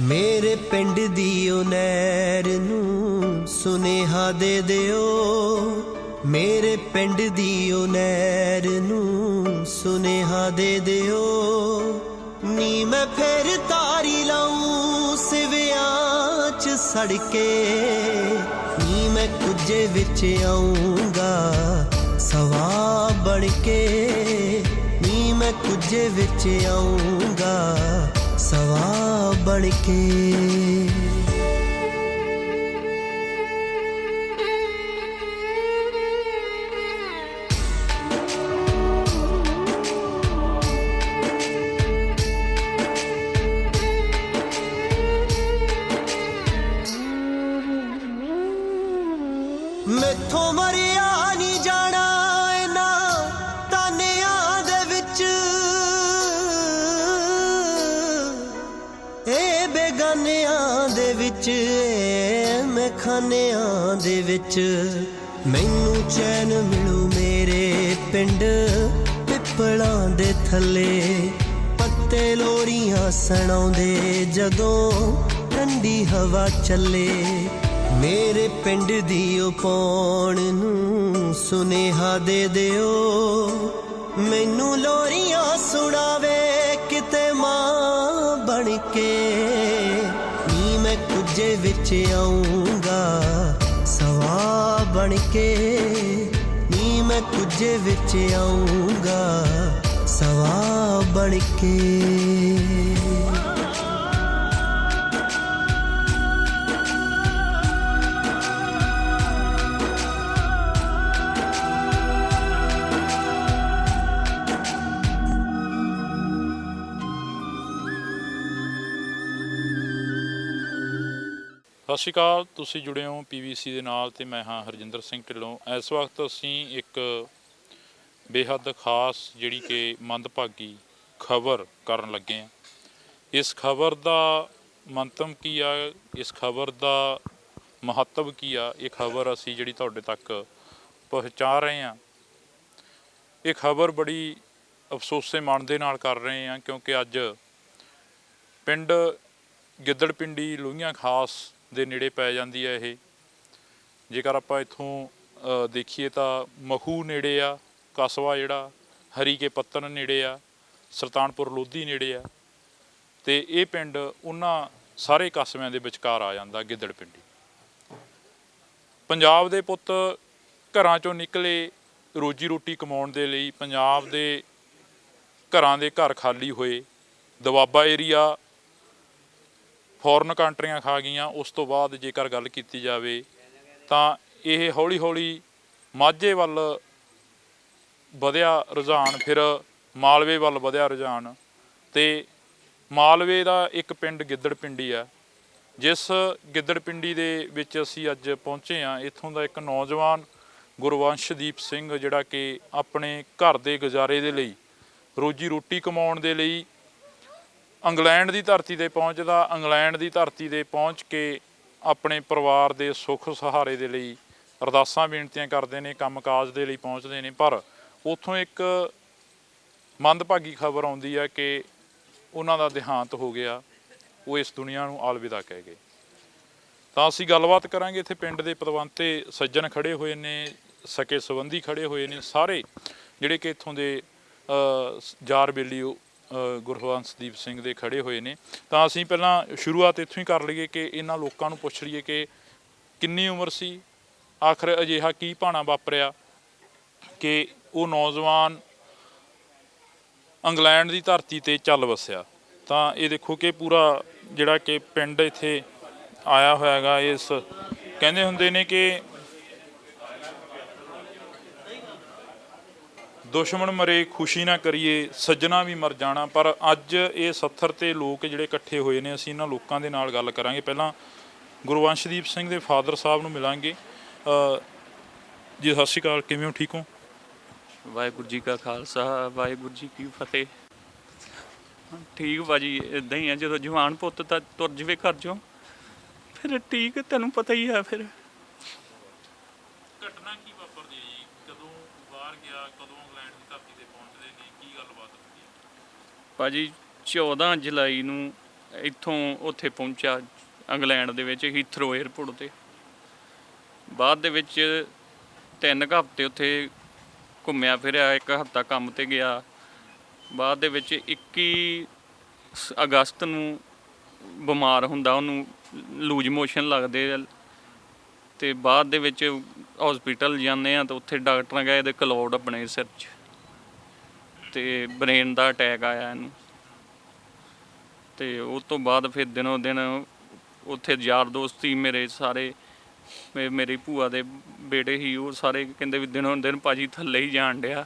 ਮੇਰੇ ਪਿੰਡ ਦੀ ਉਹ ਨਹਿਰ ਨੂੰ ਸੁਨੇਹਾ ਦੇ ਦਿਓ। ਮੇਰੇ ਪਿੰਡ ਦੀ ਉਹ ਨਹਿਰ ਨੂੰ ਸੁਨੇਹਾ ਦੇ ਦਿਓ। ਨੀ ਮੈਂ ਫੇਰ ਤਾਰੀ ਲਾਉਂ ਸਿਵਿਆਂ ਚ ਸੜਕੇ। ਨੀ ਮੈਂ ਕੁਝੇ ਵਿੱਚ ਆਉਂਗਾ ਸਵਾ ਬਣ ਕੇ। ਨੀ ਮੈਂ ਕੁਝੇ ਵਿੱਚ ਆਉਂਗਾ ਸਵਾ ਬਣ ਕੇ ਦੇ ਵਿੱਚ ਇਹ ਮਖਾਨਿਆਂ ਦੇ ਵਿੱਚ। ਮੈਨੂੰ ਚੈਨ ਮਿਲੂ ਮੇਰੇ ਪਿੰਡ ਪਿੱਪਲਾਂ ਦੇ ਥੱਲੇ। ਪੱਤੇ ਲੋਰੀਆਂ ਸੁਣਾਉਂਦੇ ਜਦੋਂ ਠੰਡੀ ਹਵਾ ਚੱਲੇ। ਮੇਰੇ ਪਿੰਡ ਦੀ ਉਹ ਪੌਣ ਨੂੰ ਸੁਨੇਹਾ ਦੇ ਦਿਓ? ਮੈਨੂੰ ਲੋਰੀਆਂ ਸੁਣਾਵੇ ਕਿਤੇ ਮਾਂ ਬਣ ਕੇ। ਮੈਂ ਵਿੱਚ ਆਉਂਗਾ। ਸਵਾ ਬਣ ਕੇ ਨੀ ਮੈਂ ਕੁਝੇ ਵਿੱਚ ਆਉਂਗਾ। ਸਵਾ ਬਣ ਕੇ ਸਤਿ ਸ਼੍ਰੀ ਅਕਾਲ, ਤੁਸੀਂ ਜੁੜੇ ਹੋ ਪੀਵੀਸੀ ਦੇ ਨਾਲ ਤੇ ਮੈਂ ਹਾਂ ਹਰਜਿੰਦਰ ਸਿੰਘ ਢਿੱਲੋਂ। ਇਸ ਵਕਤ ਅਸੀਂ ਇੱਕ ਬੇਹੱਦ ਖਾਸ ਜਿਹੜੀ ਕਿ ਮੰਦਭਾਗੀ ਖਬਰ ਕਰਨ ਲੱਗੇ ਹਾਂ। ਇਸ ਖਬਰ ਦਾ ਮੰਤਵ ਕੀ ਆ, ਇਸ ਖਬਰ ਦਾ ਮਹੱਤਵ ਕੀ ਆ, ਇਹ ਖਬਰ ਅਸੀਂ ਜਿਹੜੀ ਤੁਹਾਡੇ ਤੱਕ ਪਹੁੰਚਾ ਰਹੇ ਹਾਂ। ਇਹ ਖਬਰ ਬੜੀ ਅਫਸੋਸੇ ਮਨ ਦੇ ਨਾਲ ਕਰ ਰਹੇ ਹਾਂ ਕਿਉਂਕਿ ਅੱਜ ਪਿੰਡ ਗਿੱਦੜ ਪਿੰਡੀ ਲੋਹੀਆਂ ਖਾਸ ਦੇ ਨੇੜੇ ਪੈ ਜਾਂਦੀ ਹੈ ਇਹ। ਜੇਕਰ ਆਪਾਂ ਇੱਥੋਂ ਦੇਖੀਏ ਤਾਂ ਮਖੂ ਨੇੜੇ ਆ, ਕਸਬਾ ਜਿਹੜਾ, ਹਰੀ ਕੇ ਪੱਤਨ ਨੇੜੇ ਆ, ਸੁਲਤਾਨਪੁਰ ਲੋਧੀ ਨੇੜੇ ਆ। ਤੇ ਇਹ ਪਿੰਡ ਉਹਨਾਂ ਸਾਰੇ ਕਸਬਿਆਂ ਦੇ ਵਿਚਕਾਰ ਆ ਜਾਂਦਾ, ਗਿੱਦੜ ਗਿੱਦੜਪਿੰਡੀ ਪੰਜਾਬ ਦੇ ਪੁੱਤ ਘਰਾਂ ਚੋਂ ਨਿਕਲੇ ਰੋਜੀ ਰੋਟੀ ਕਮਾਉਣ ਦੇ ਲਈ ਪੰਜਾਬ ਦੇ ਘਰਾਂ ਦੇ ਘਰ ਖਾਲੀ ਹੋਏ ਦਵਾਬਾ ਏਰੀਆ ਫੋਰਨ ਕੰਟਰੀਆਂ ਖਾ ਗਈਆਂ, ਉਸ ਤੋਂ ਬਾਅਦ ਜੇਕਰ ਗੱਲ ਕੀਤੀ ਜਾਵੇ ਤਾਂ ਇਹ ਹੌਲੀ ਹੌਲੀ ਮਾਝੇ ਵੱਲ ਵਧਿਆ ਰੁਝਾਨ, ਫਿਰ ਮਾਲਵੇ ਵੱਲ ਵਧਿਆ ਰੁਝਾਨ ਤੇ ਮਾਲਵੇ ਦਾ ਇੱਕ ਪਿੰਡ ਗਿੱਦੜ ਪਿੰਡੀ ਆ, ਜਿਸ ਗਿੱਦੜ ਪਿੰਡੀ ਦੇ ਵਿੱਚ ਅਸੀਂ ਅੱਜ ਪਹੁੰਚੇ ਆ ਇੱਥੋਂ ਦਾ ਇੱਕ ਨੌਜਵਾਨ ਗੁਰਵੰਸ਼ਦੀਪ ਸਿੰਘ, ਜਿਹੜਾ ਕਿ ਆਪਣੇ ਘਰ ਦੇ ਗੁਜ਼ਾਰੇ ਦੇ ਲਈ, ਰੋਜੀ ਰੋਟੀ ਕਮਾਉਣ ਦੇ ਲਈ ਇੰਗਲੈਂਡ ਦੀ ਧਰਤੀ ਤੇ ਪਹੁੰਚਦਾ ਇੰਗਲੈਂਡ ਦੀ ਧਰਤੀ ਤੇ ਪਹੁੰਚ ਕੇ ਆਪਣੇ ਪਰਿਵਾਰ ਦੇ ਸੁੱਖ ਸਹਾਰੇ ਦੇ ਲਈ ਅਰਦਾਸਾਂ ਬੇਨਤੀਆਂ ਕਰਦੇ ਨੇ ਕੰਮਕਾਜ ਦੇ ਲਈ ਪਹੁੰਚਦੇ ਨੇ ਪਰ ਉੱਥੋਂ ਇੱਕ ਮੰਦਭਾਗੀ ਖਬਰ ਆਉਂਦੀ ਹੈ ਕਿ ਉਹਨਾਂ ਦਾ ਦੇਹਾਂਤ ਹੋ ਗਿਆ। ਉਹ ਇਸ ਦੁਨੀਆ ਨੂੰ ਅਲਵਿਦਾ ਕਹਿ ਗਏ। ਤਾਂ ਅਸੀਂ ਗੱਲਬਾਤ ਕਰਾਂਗੇ ਇੱਥੇ ਪਿੰਡ ਦੇ ਪਤਵੰਤੇ ਸੱਜਣ ਖੜੇ ਹੋਏ ਨੇ ਸਕੇ ਸੰਬੰਧੀ ਖੜੇ ਹੋਏ ਨੇ ਸਾਰੇ ਜਿਹੜੇ ਕਿ ਇੱਥੋਂ ਦੇ ਅ, ਸ- ਜਾਰ ਬੇਲੀ ਅ, ਗੁਰਵੰਸ਼ਦੀਪ ਸਿੰਘ ਦੇ ਖੜੇ ਹੋਏ ਨੇ। ਤਾਂ ਅਸੀਂ ਪਹਿਲਾਂ ਸ਼ੁਰੂਆਤ ਇੱਥੋਂ ਹੀ ਕਰ ਲਈਏ ਕਿ ਇਹਨਾਂ ਲੋਕਾਂ ਨੂੰ ਪੁੱਛ ਲਈਏ ਕਿ ਕਿੰਨੀ ਉਮਰ ਸੀ? ਆਖਰ ਅਜਿਹਾ ਕੀ ਭਾਣਾ ਵਾਪਰਿਆ? ਕਿ ਉਹ ਨੌਜਵਾਨ ਇੰਗਲੈਂਡ ਦੀ ਧਰਤੀ ਤੇ ਚੱਲ ਵਸਿਆ। ਤਾਂ ਇਹ ਦੇਖੋ ਕਿ ਪੂਰਾ ਜਿਹੜਾ ਕਿ ਪਿੰਡ ਇੱਥੇ ਆਇਆ ਹੋਇਆ ਹੈਗਾ ਇਸ ਕਹਿੰਦੇ ਹੁੰਦੇ ਨੇ ਕਿ ਦੁਸ਼ਮਣ ਮਰੇ, ਖੁਸ਼ੀ ਨਾ ਕਰੀਏ, ਸੱਜਣਾ ਵੀ ਮਰ ਜਾਣਾ। ਪਰ ਅੱਜ ਇਹ 70 ਤੇ ਲੋਕ ਜਿਹੜੇ ਇਕੱਠੇ ਹੋਏ ਨੇ, ਅਸੀਂ ਇਹਨਾਂ ਲੋਕਾਂ ਦੇ ਨਾਲ ਗੱਲ ਕਰਾਂਗੇ। ਪਹਿਲਾਂ ਗੁਰਵੰਸ਼ਦੀਪ ਸਿੰਘ ਦੇ ਫਾਦਰ ਸਾਹਿਬ ਨੂੰ ਮਿਲਾਂਗੇ। ਜੀ, ਸਤਿ ਸ਼੍ਰੀ ਅਕਾਲ। ਕਿਵੇਂ ਹੋ? ਠੀਕ ਹੋ? ਵਾਹਿਗੁਰੂ ਜੀ ਕਾ ਖਾਲਸਾ, ਵਾਹਿਗੁਰੂ ਜੀ ਕੀ ਫਤਿਹ। ਠੀਕ ਬਾਜੀ ਇਦਾਂ ਹੀ ਆ। ਜਦੋਂ ਜਵਾਨ ਪੁੱਤ ਤਾਂ ਤੁਰ ਜਵੇ ਘਰ ਚੋਂ, ਫਿਰ ਠੀਕ, ਤੈਨੂੰ ਪਤਾ ਹੀ ਆ ਫਿਰ ਘਟਨਾ ਕੀ ਵਾਪਰਦੀ ਹੈ ਜੀ ਕਦੋਂ ਬਾਹਰ ਗਿਆ ਕਦੋਂ ਇੰਗਲੈਂਡ ਦੀ ਧਰਤੀ ਤੇ ਪਹੁੰਚਦੇ ਨੇ, ਕੀ ਗੱਲਬਾਤ ਹੁੰਦੀ ਹੈ ਭਾਜੀ 14 ਜੁਲਾਈ ਨੂੰ ਇੱਥੋਂ ਉੱਥੇ ਪਹੁੰਚਿਆ ਇੰਗਲੈਂਡ ਦੇ ਵਿੱਚ, ਹੀਥਰੋ 에ਅਰਪੋਰਟ ਤੇ। ਬਾਅਦ ਦੇ ਵਿੱਚ ਤਿੰਨ ਕੁ ਹਫ਼ਤੇ ਉੱਥੇ ਘੁੰਮਿਆ ਫਿਰਿਆ, ਇੱਕ ਹਫ਼ਤਾ ਕੰਮ ਤੇ ਗਿਆ। ਬਾਅਦ ਦੇ ਵਿੱਚ 21 ਅਗਸਤ ਨੂੰ ਬਿਮਾਰ ਹੁੰਦਾ, ਉਹਨੂੰ ਲੂਜ ਮੋਸ਼ਨ ਲੱਗਦੇ ਆ। ਤੇ ਬਾਅਦ ਦੇ ਵਿੱਚ ਹਸਪੀਟਲ ਜਾਂਦੇ ਆ ਤਾਂ ਉੱਥੇ ਡਾਕਟਰਾਂ ਕਹੇ ਇਹਦੇ ਕਲੋਡ ਆਪਣੇ ਸਿਰ 'ਚ। ਤੇ ਬ੍ਰੇਨ ਦਾ ਅਟੈਕ ਆਇਆ ਇਹਨੂੰ। ਤੇ ਉਸ ਤੋਂ ਬਾਅਦ ਫਿਰ ਦਿਨੋ ਦਿਨ ਉੱਥੇ ਯਾਰ ਦੋਸਤ ਸੀ ਮੇਰੇ ਸਾਰੇ ਮੇਰੀ ਭੂਆ ਦੇ ਬੇਟੇ ਹੀ ਉਹ ਸਾਰੇ ਕਹਿੰਦੇ ਵੀ ਦਿਨੋਂ ਦਿਨ ਭਾਜੀ ਥੱਲੇ ਹੀ ਜਾਣ ਡਿਆ।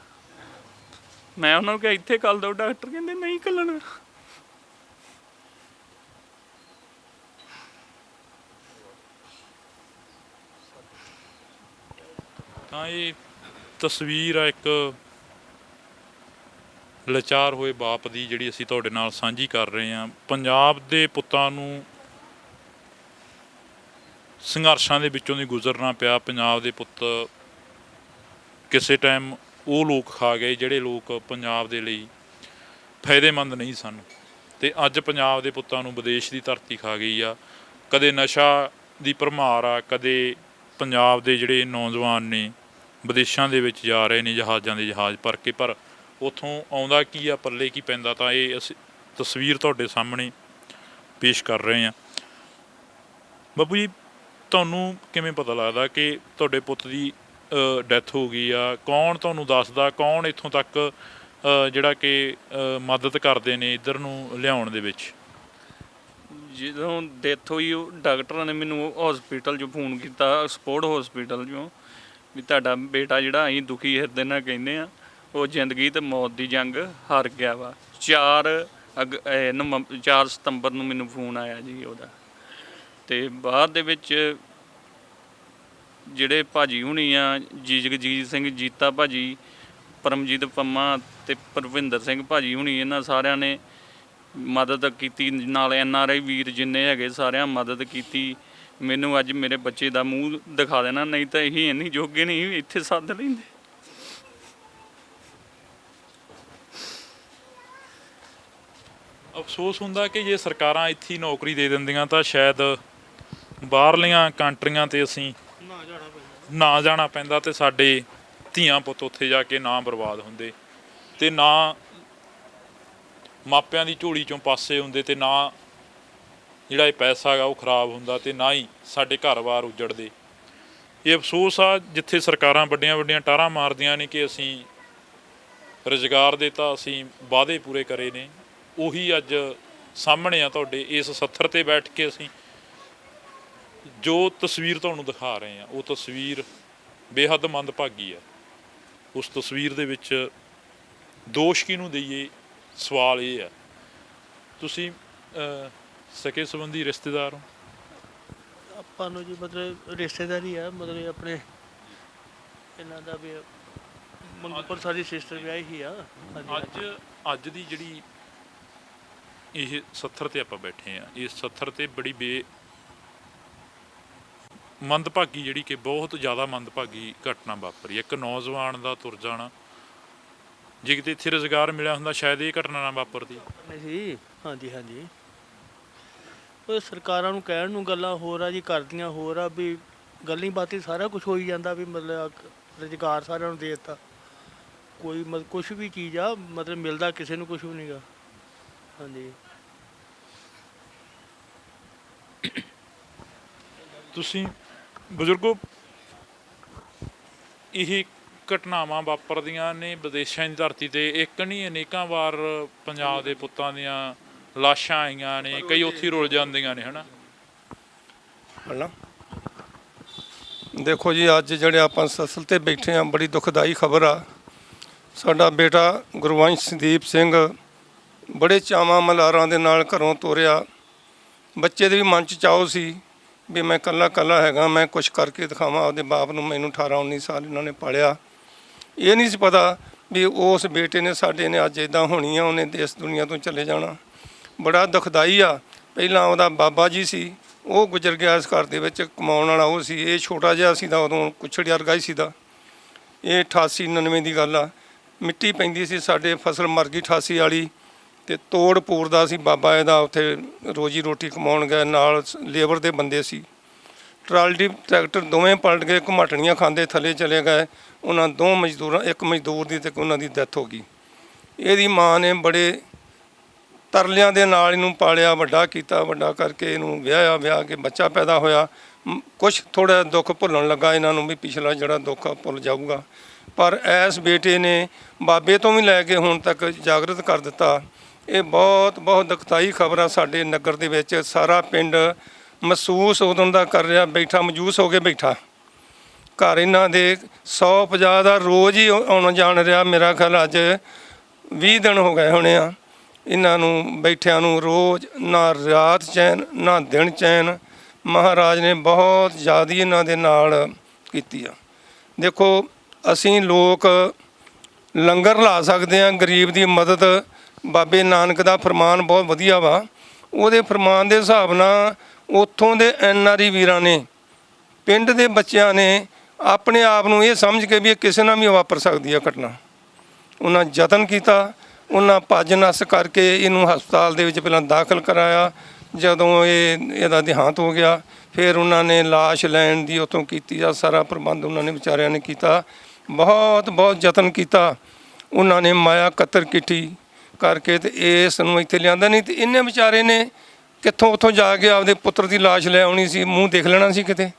ਮੈਂ ਉਹਨਾਂ ਨੂੰ ਕਿਹਾ, ਇੱਥੇ ਕੱਲ ਦੋ ਡਾਕਟਰ, ਕਹਿੰਦੇ, ਨਹੀਂ ਕੱਲਣਾ ਤਾਂ ਇਹ ਤਸਵੀਰ ਆ ਇੱਕ ਲਾਚਾਰ ਹੋਏ ਬਾਪ ਦੀ ਜਿਹੜੀ ਅਸੀਂ ਤੁਹਾਡੇ ਨਾਲ ਸਾਂਝੀ ਕਰ ਰਹੇ ਹਾਂ। ਪੰਜਾਬ ਦੇ ਪੁੱਤਾਂ ਨੂੰ ਸੰਘਰਸ਼ਾਂ ਦੇ ਵਿੱਚੋਂ ਦੀ ਗੁਜ਼ਰਨਾ ਪਿਆ। ਪੰਜਾਬ ਦੇ ਪੁੱਤ ਕਿਸੇ ਟਾਈਮ ਉਹ ਲੋਕ ਖਾ ਗਏ ਜਿਹੜੇ ਲੋਕ ਪੰਜਾਬ ਦੇ ਲਈ ਫਾਇਦੇਮੰਦ ਨਹੀਂ ਸਨ। ਤੇ ਅੱਜ ਪੰਜਾਬ ਦੇ ਪੁੱਤਾਂ ਨੂੰ ਵਿਦੇਸ਼ ਦੀ ਧਰਤੀ ਖਾ ਗਈ ਆ। ਕਦੇ ਨਸ਼ਾ ਦੀ ਭਰਮਾਰ ਆ, ਕਦੇ ਪੰਜਾਬ ਦੇ ਜਿਹੜੇ ਨੌਜਵਾਨ ਨੇ ਵਿਦੇਸ਼ਾਂ ਦੇ ਵਿੱਚ ਜਾ ਰਹੇ ਨੇ, ਜਹਾਜ਼ਾਂ ਦੇ ਜਹਾਜ਼ ਭਰ ਕੇ, ਪਰ ਉਥੋਂ ਆਉਂਦਾ ਕੀ ਆ, ਪੱਲੇ ਕੀ ਪੈਂਦਾ, ਤਾਂ ਇਹ ਅਸੀਂ, ਤਸਵੀਰ ਤੁਹਾਡੇ ਸਾਹਮਣੇ ਪੇਸ਼ ਕਰ ਰਹੇ ਹਾਂ। ਬਾਬੂ ਜੀ, ਤੁਹਾਨੂੰ ਕਿਵੇਂ ਪਤਾ ਲੱਗਦਾ ਕਿ ਤੁਹਾਡੇ ਪੁੱਤ ਦੀ ਡੈਥ ਹੋ ਗਈ ਆ? ਕੌਣ ਤੁਹਾਨੂੰ ਦੱਸਦਾ? ਕੌਣ ਇੱਥੋਂ ਤੱਕ ਜਿਹੜਾ ਕਿ ਮਦਦ ਕਰਦੇ ਨੇ ਇਧਰ ਨੂੰ ਲਿਆਉਣ ਦੇ ਵਿੱਚ? ਜਦੋਂ ਡੈਥ ਹੋਈ, ਉਹ ਡਾਕਟਰਾਂ ਨੇ ਮੈਨੂੰ ਹਸਪੀਟਲ 'ਚੋਂ ਫੋਨ ਕੀਤਾ ਸਪੋਰਟ ਹਸਪੀਟਲ 'ਚੋਂ। ਵੀ ਤੁਹਾਡਾ ਬੇਟਾ ਜਿਹੜਾ ਅਸੀਂ ਦੁਖੀ ਹਿਰਦੇ ਨਾਲ ਕਹਿੰਦੇ ਆ ਉਹ ਜ਼ਿੰਦਗੀ ਤੇ ਮੌਤ ਦੀ ਜੰਗ ਹਾਰ ਗਿਆ ਵਾ। 4 ਅਗ 4 ਸਤੰਬਰ ਨੂੰ ਮੈਨੂੰ ਫੋਨ ਆਇਆ ਜੀ ਉਹਦਾ। ਤੇ ਬਾਅਦ ਦੇ ਵਿੱਚ ਜਿਹੜੇ ਭਾਜੀ ਹੁਣੀ ਆ, ਜੀ ਜਗਜੀਤ ਸਿੰਘ, ਜੀਤਾ ਭਾਜੀ, ਪਰਮਜੀਤ ਪੰਮਾ ਤੇ ਪਰਵਿੰਦਰ ਸਿੰਘ ਭਾਜੀ ਹੁਣੀ, ਇਹਨਾਂ ਸਾਰਿਆਂ ਨੇ ਮਦਦ ਕੀਤੀ। ਨਾਲ ਐਨ ਆਰ ਆਈ ਵੀਰ ਜਿੰਨੇ ਹੈਗੇ ਸਾਰਿਆਂ ਮਦਦ ਕੀਤੀ। ਮੈਨੂੰ ਅੱਜ ਮੇਰੇ ਬੱਚੇ ਦਾ ਮੂੰਹ ਦਿਖਾ ਦੇਣਾ, ਨਹੀਂ ਤਾਂ ਇਹ ਇੰਨੀ ਜੋਗੇ ਨਹੀਂ ਇੱਥੇ ਸੱਦ ਲੈਂਦੇ। ਅਫਸੋਸ ਹੁੰਦਾ ਕਿ ਜੇ ਸਰਕਾਰਾਂ ਇੱਥੇ ਹੀ ਨੌਕਰੀ ਦੇ ਦਿੰਦੀਆਂ ਤਾਂ ਸ਼ਾਇਦ ਬਾਹਰਲੀਆਂ ਕੰਟਰੀਆਂ ਤੇ ਅਸੀਂ ਨਾ ਜਾਣਾ ਪੈਂਦਾ ਤੇ ਸਾਡੇ ਧੀਆਂ ਪੁੱਤ ਉੱਥੇ ਜਾ ਕੇ ਨਾ ਬਰਬਾਦ ਹੁੰਦੇ ਤੇ ਨਾ ਮਾਪਿਆਂ ਦੀ ਝੋਲੀ ਚੋਂ ਪਾਸੇ ਹੁੰਦੇ ਤੇ ਨਾ ਜਿਹੜਾ ਇਹ ਪੈਸਾ ਹੈਗਾ ਉਹ ਖਰਾਬ ਹੁੰਦਾ ਤੇ ਨਾ ਹੀ ਸਾਡੇ ਘਰ-ਬਾਰ ਉਜੜਦੇ। ਇਹ ਅਫਸੋਸ ਆ, ਜਿੱਥੇ ਸਰਕਾਰਾਂ ਵੱਡੀਆਂ ਵੱਡੀਆਂ ਟਾਰਾਂ ਮਾਰਦੀਆਂ ਨੇ ਕਿ ਅਸੀਂ ਰੁਜ਼ਗਾਰ ਦੇ ਤਾਂ ਅਸੀਂ ਵਾਅਦੇ ਪੂਰੇ ਕਰੇ ਨੇ, ਉਹੀ ਅੱਜ ਸਾਹਮਣੇ ਆ ਤੁਹਾਡੇ, ਇਸ ਸੱਥਰ ਤੇ ਬੈਠ ਕੇ ਅਸੀਂ ਜੋ ਤਸਵੀਰ ਤੁਹਾਨੂੰ ਦਿਖਾ ਰਹੇ ਆ, ਉਹ ਤਸਵੀਰ ਬੇਹੱਦ ਮੰਦਭਾਗੀ ਆ। ਉਸ ਤਸਵੀਰ ਦੇ ਵਿੱਚ ਦੋਸ਼ ਕਿਹਨੂੰ ਦਈਏ? ਸਵਾਲ ਇਹ ਆ। ਤੁਸੀਂ ਸਕੇ ਸੰਬੰਧੀ ਰਿਸ਼ਤੇਦਾਰ ਹੋ? ਆਪਾਂ ਨੂੰ ਜੀ ਮਤਲਬ ਰਿਸ਼ਤੇਦਾਰੀ ਆ ਮਤਲਬ ਆਪਣੇ ਇਹਨਾਂ ਦਾ ਵੀ ਮੁੰਡੇ ਸਾਡੀ ਸਿਸਟਰ ਵਿਆਹੀ ਹੀ ਆ। ਅੱਜ ਅੱਜ ਦੀ ਜਿਹੜੀ ਇਹ ਸੱਥਰ ਤੇ ਆਪਾਂ ਬੈਠੇ ਆ ਇਸ ਸੱਥਰ ਤੇ ਬੜੀ ਬੇ ਮੰਦਭਾਗੀ ਜਿਹੜੀ ਕਿ ਬਹੁਤ ਜ਼ਿਆਦਾ ਮੰਦਭਾਗੀ ਘਟਨਾ ਵਾਪਰੀ। ਇੱਕ ਨੌਜਵਾਨ ਦਾ ਤੁਰ ਜਾਣਾ ਜੇ ਕਿਤੇ ਇੱਥੇ ਰੁਜ਼ਗਾਰ ਮਿਲਿਆ ਹੁੰਦਾ ਸ਼ਾਇਦ ਇਹ ਘਟਨਾ ਨਾ ਵਾਪਰਦੀ। ਨਹੀਂ ਹਾਂਜੀ ਹਾਂਜੀ। ਉਹ ਸਰਕਾਰਾਂ ਨੂੰ ਕਹਿਣ ਨੂੰ ਗੱਲਾਂ ਹੋਰ ਆ ਜੀ, ਕਰਦੀਆਂ ਹੋਰ ਆ ਵੀ ਗੱਲਾਂ ਬਾਤੀ ਸਾਰਾ ਕੁਝ ਹੋਈ ਜਾਂਦਾ ਵੀ ਮਤਲਬ ਰੁਜ਼ਗਾਰ ਸਾਰਿਆਂ ਨੂੰ ਦੇ ਦਿੱਤਾ। ਕੋਈ ਮਤਲਬ ਕੁਝ ਵੀ ਚੀਜ਼ ਆ, ਮਤਲਬ ਮਿਲਦਾ ਕਿਸੇ ਨੂੰ ਕੁਝ ਵੀ ਨਹੀਂਗਾ ਹਾਂਜੀ। ਤੁਸੀਂ ਬਜ਼ੁਰਗੋ, ਇਹ ਘਟਨਾਵਾਂ ਵਾਪਰਦੀਆਂ ਨੇ ਵਿਦੇਸ਼ਾਂ ਦੀ ਧਰਤੀ ਤੇ। ਇੱਕ ਨਹੀਂ, ਅਨੇਕਾਂ ਵਾਰ ਪੰਜਾਬ ਦੇ ਪੁੱਤਾਂ ਦੀਆਂ ਲਾਸ਼ਾਂ ਆਈਆਂ ਨੇ, ਕਈ ਉੱਥੇ ਰੁਲ ਜਾਂਦੀਆਂ ਨੇ, ਹਨਾ? ਹਨਾ? ਦੇਖੋ ਜੀ, ਅੱਜ ਜਿਹੜੇ ਆਪਾਂ ਸਸਲ ਤੇ ਬੈਠੇ ਆ ਬੜੀ ਦੁਖਦਾਈ ਖਬਰ ਆ। ਸਾਡਾ ਬੇਟਾ ਗੁਰਵੰਸ਼ ਸੰਦੀਪ ਸਿੰਘ ਬੜੇ ਚਾਵਾਂ ਮਲਾਰਾਂ ਦੇ ਨਾਲ ਘਰੋਂ ਤੋਰਿਆ। ਬੱਚੇ ਦੇ ਵੀ ਮਨ ਚ ਚਾਹੋ ਸੀ ਵੀ ਮੈਂ ਕੱਲਾ ਕੱਲਾ ਹੈਗਾ, ਮੈਂ ਕੁਝ ਕਰਕੇ ਦਿਖਾਵਾਂ, ਆਪਦੇ ਬਾਪ ਨੂੰ ਮੈਨੂੰ 18 19 ਸਾਲ ਇਹਨਾਂ ਨੇ ਪਾਲਿਆ। ਇਹ ਨਹੀਂ ਸੀ ਪਤਾ ਵੀ ਉਸ ਬੇਟੇ ਨੇ, ਸਾਡੇ ਨੇ ਅੱਜ ਇਦਾਂ ਹੋਣੀ ਆ ਉਹਨੇ ਦੇਸ ਦੁਨੀਆ ਤੋਂ ਚਲੇ ਜਾਣਾ। ਬੜਾ ਦੁਖਦਾਈ ਆ। ਪਹਿਲਾਂ ਉਹਦਾ ਬਾਬਾ ਜੀ ਸੀ, ਉਹ ਗੁਜ਼ਰ ਗਿਆ ਇਸ ਘਰ ਦੇ ਵਿੱਚ, ਕਮਾਉਣ ਵਾਲਾ ਉਹ ਸੀ, ਇਹ ਛੋਟਾ ਜਿਹਾ ਸੀ ਦਾ ਉਦੋਂ ਕੁਛੜ ਵਰਗਾ ਹੀ ਸੀ ਦਾ ਇਹ 88 99 ਦੀ ਗੱਲ ਆ। ਮਿੱਟੀ ਪੈਂਦੀ ਸੀ ਸਾਡੇ, ਫਸਲ ਮਰ ਗਈ 88 ਵਾਲੀ ਤੇ ਤੋੜ ਪੂਰਦਾ ਸੀ ਬਾਬਾ ਇਹਦਾ, ਉੱਥੇ ਰੋਜੀ ਰੋਟੀ ਕਮਾਉਣ ਗਏ, ਨਾਲ ਲੇਬਰ ਦੇ ਬੰਦੇ ਸੀ। ਟਰਾਲੀ, ਟਰੈਕਟਰ ਦੋਵੇਂ ਪਲਟ ਗਏ, ਘੁਮਾਟਣੀਆਂ ਖਾਂਦੇ ਥੱਲੇ ਚਲੇ ਗਏ, ਉਹਨਾਂ ਦੋ ਮਜ਼ਦੂਰਾਂ, ਇੱਕ ਮਜ਼ਦੂਰ ਦੀ ਤੇ ਉਹਨਾਂ ਦੀ ਡੈਥ ਹੋ ਗਈ। ਇਹਦੀ ਮਾਂ ਨੇ ਬੜੇ ਤਰਲਿਆਂ ਦੇ ਨਾਲ ਇਹਨੂੰ ਪਾਲਿਆ, ਵੱਡਾ ਕੀਤਾ, ਵੱਡਾ ਕਰਕੇ ਇਹਨੂੰ ਵਿਆਹਿਆ, ਵਿਆਹ ਕੇ ਬੱਚਾ ਪੈਦਾ ਹੋਇਆ। ਕੁਝ ਥੋੜਾ ਦੁੱਖ ਭੁੱਲਣ ਲੱਗਾ ਇਹਨਾਂ ਨੂੰ ਵੀ ਪਿਛਲਾ ਜਿਹੜਾ ਦੁੱਖ ਆ ਭੁੱਲ ਜਾਊਗਾ। ਪਰ ਐਸ ਬੇਟੇ ਨੇ ਬਾਬੇ ਤੋਂ ਵੀ ਲੈ ਕੇ ਹੁਣ ਤੱਕ ਜਾਗਰਤ ਕਰ ਦਿੱਤਾ। ਇਹ ਬਹੁਤ ਬਹੁਤ ਦੁਖਦਾਈ ਖਬਰ ਆ ਸਾਡੇ ਨਗਰ ਦੇ ਵਿੱਚ। ਸਾਰਾ ਪਿੰਡ ਮਹਿਸੂਸ ਉਦੋਂ ਦਾ ਕਰ ਰਿਹਾ, ਬੈਠਾ ਮਜੂਸ ਹੋ ਕੇ ਬੈਠਾ। ਘਰ ਇਹਨਾਂ ਦੇ 150 ਦਾ ਰੋਜ਼ ਹੀ ਆਉਣ ਜਾਣ ਰਿਹਾ। ਮੇਰਾ ਖਿਆਲ ਅੱਜ 20 ਦਿਨ ਹੋ ਗਏ ਹੋਣੇ ਆ। ਇਹਨਾਂ ਨੂੰ ਬੈਠਿਆਂ ਨੂੰ ਰੋਜ਼, ਨਾ ਰਾਤ ਚੈਨ, ਨਾ ਦਿਨ ਚੈਨ। ਮਹਾਰਾਜ ਨੇ ਬਹੁਤ ਜ਼ਿਆਦੀ ਇਹਨਾਂ ਦੇ ਨਾਲ ਕੀਤੀ ਆ। ਦੇਖੋ, ਅਸੀਂ ਲੋਕ ਲੰਗਰ ਲਾ ਸਕਦੇ ਆ ਗਰੀਬ ਦੀ ਮਦਦ। ਬਾਬੇ ਨਾਨਕ ਦਾ ਫਰਮਾਨ ਬਹੁਤ ਵਧੀਆ ਵਾ। ਉਹਦੇ ਫਰਮਾਨ ਦੇ ਹਿਸਾਬ ਨਾਲ ਉੱਥੋਂ ਦੇ ਐਨਆਰਈ ਵੀਰਾਂ ਨੇ, ਪਿੰਡ ਦੇ ਬੱਚਿਆਂ ਨੇ ਆਪਣੇ ਆਪ ਨੂੰ ਇਹ ਸਮਝ ਕੇ ਵੀ ਇਹ ਕਿਸੇ ਨਾਲ ਵੀ ਵਾਪਰ ਸਕਦੀ ਆ ਘਟਨਾ। ਉਹਨਾਂ ਯਤਨ ਕੀਤਾ। ਉਹਨਾਂ ਭੱਜ ਨੱਸ ਕਰਕੇ ਇਹਨੂੰ ਹਸਪਤਾਲ ਦੇ ਵਿੱਚ ਪਹਿਲਾਂ ਦਾਖਲ ਕਰਾਇਆ ਜਦੋਂ ਇਹ ਇਹਦਾ ਦੇਹਾਂਤ ਹੋ ਗਿਆ ਫਿਰ ਉਹਨਾਂ ਨੇ লাশ ਲੈਣ ਦੀ ਉਤੋਂ ਕੀਤੀ ਆ ਸਾਰਾ ਪ੍ਰਬੰਧ ਉਹਨਾਂ ਨੇ ਵਿਚਾਰਿਆਂ ਨੇ ਕੀਤਾ ਬਹੁਤ ਬਹੁਤ ਯਤਨ ਕੀਤਾ ਉਹਨਾਂ ਨੇ ਮਾਇਆ ਕਤਰ ਕਿੱਠੀ ਕਰਕੇ ਤੇ ਇਸ ਨੂੰ ਇੱਥੇ ਲਿਆਂਦਾ ਨਹੀਂ ਤੇ ਇਹਨੇ ਵਿਚਾਰੇ ਨੇ ਕਿੱਥੋਂ ਉੱਥੋਂ ਜਾ ਕੇ ਆਪਦੇ ਪੁੱਤਰ ਦੀ লাশ ਲੈ ਆਉਣੀ ਸੀ ਮੂੰਹ ਦੇਖ ਲੈਣਾ ਸੀ ਕਿਤੇ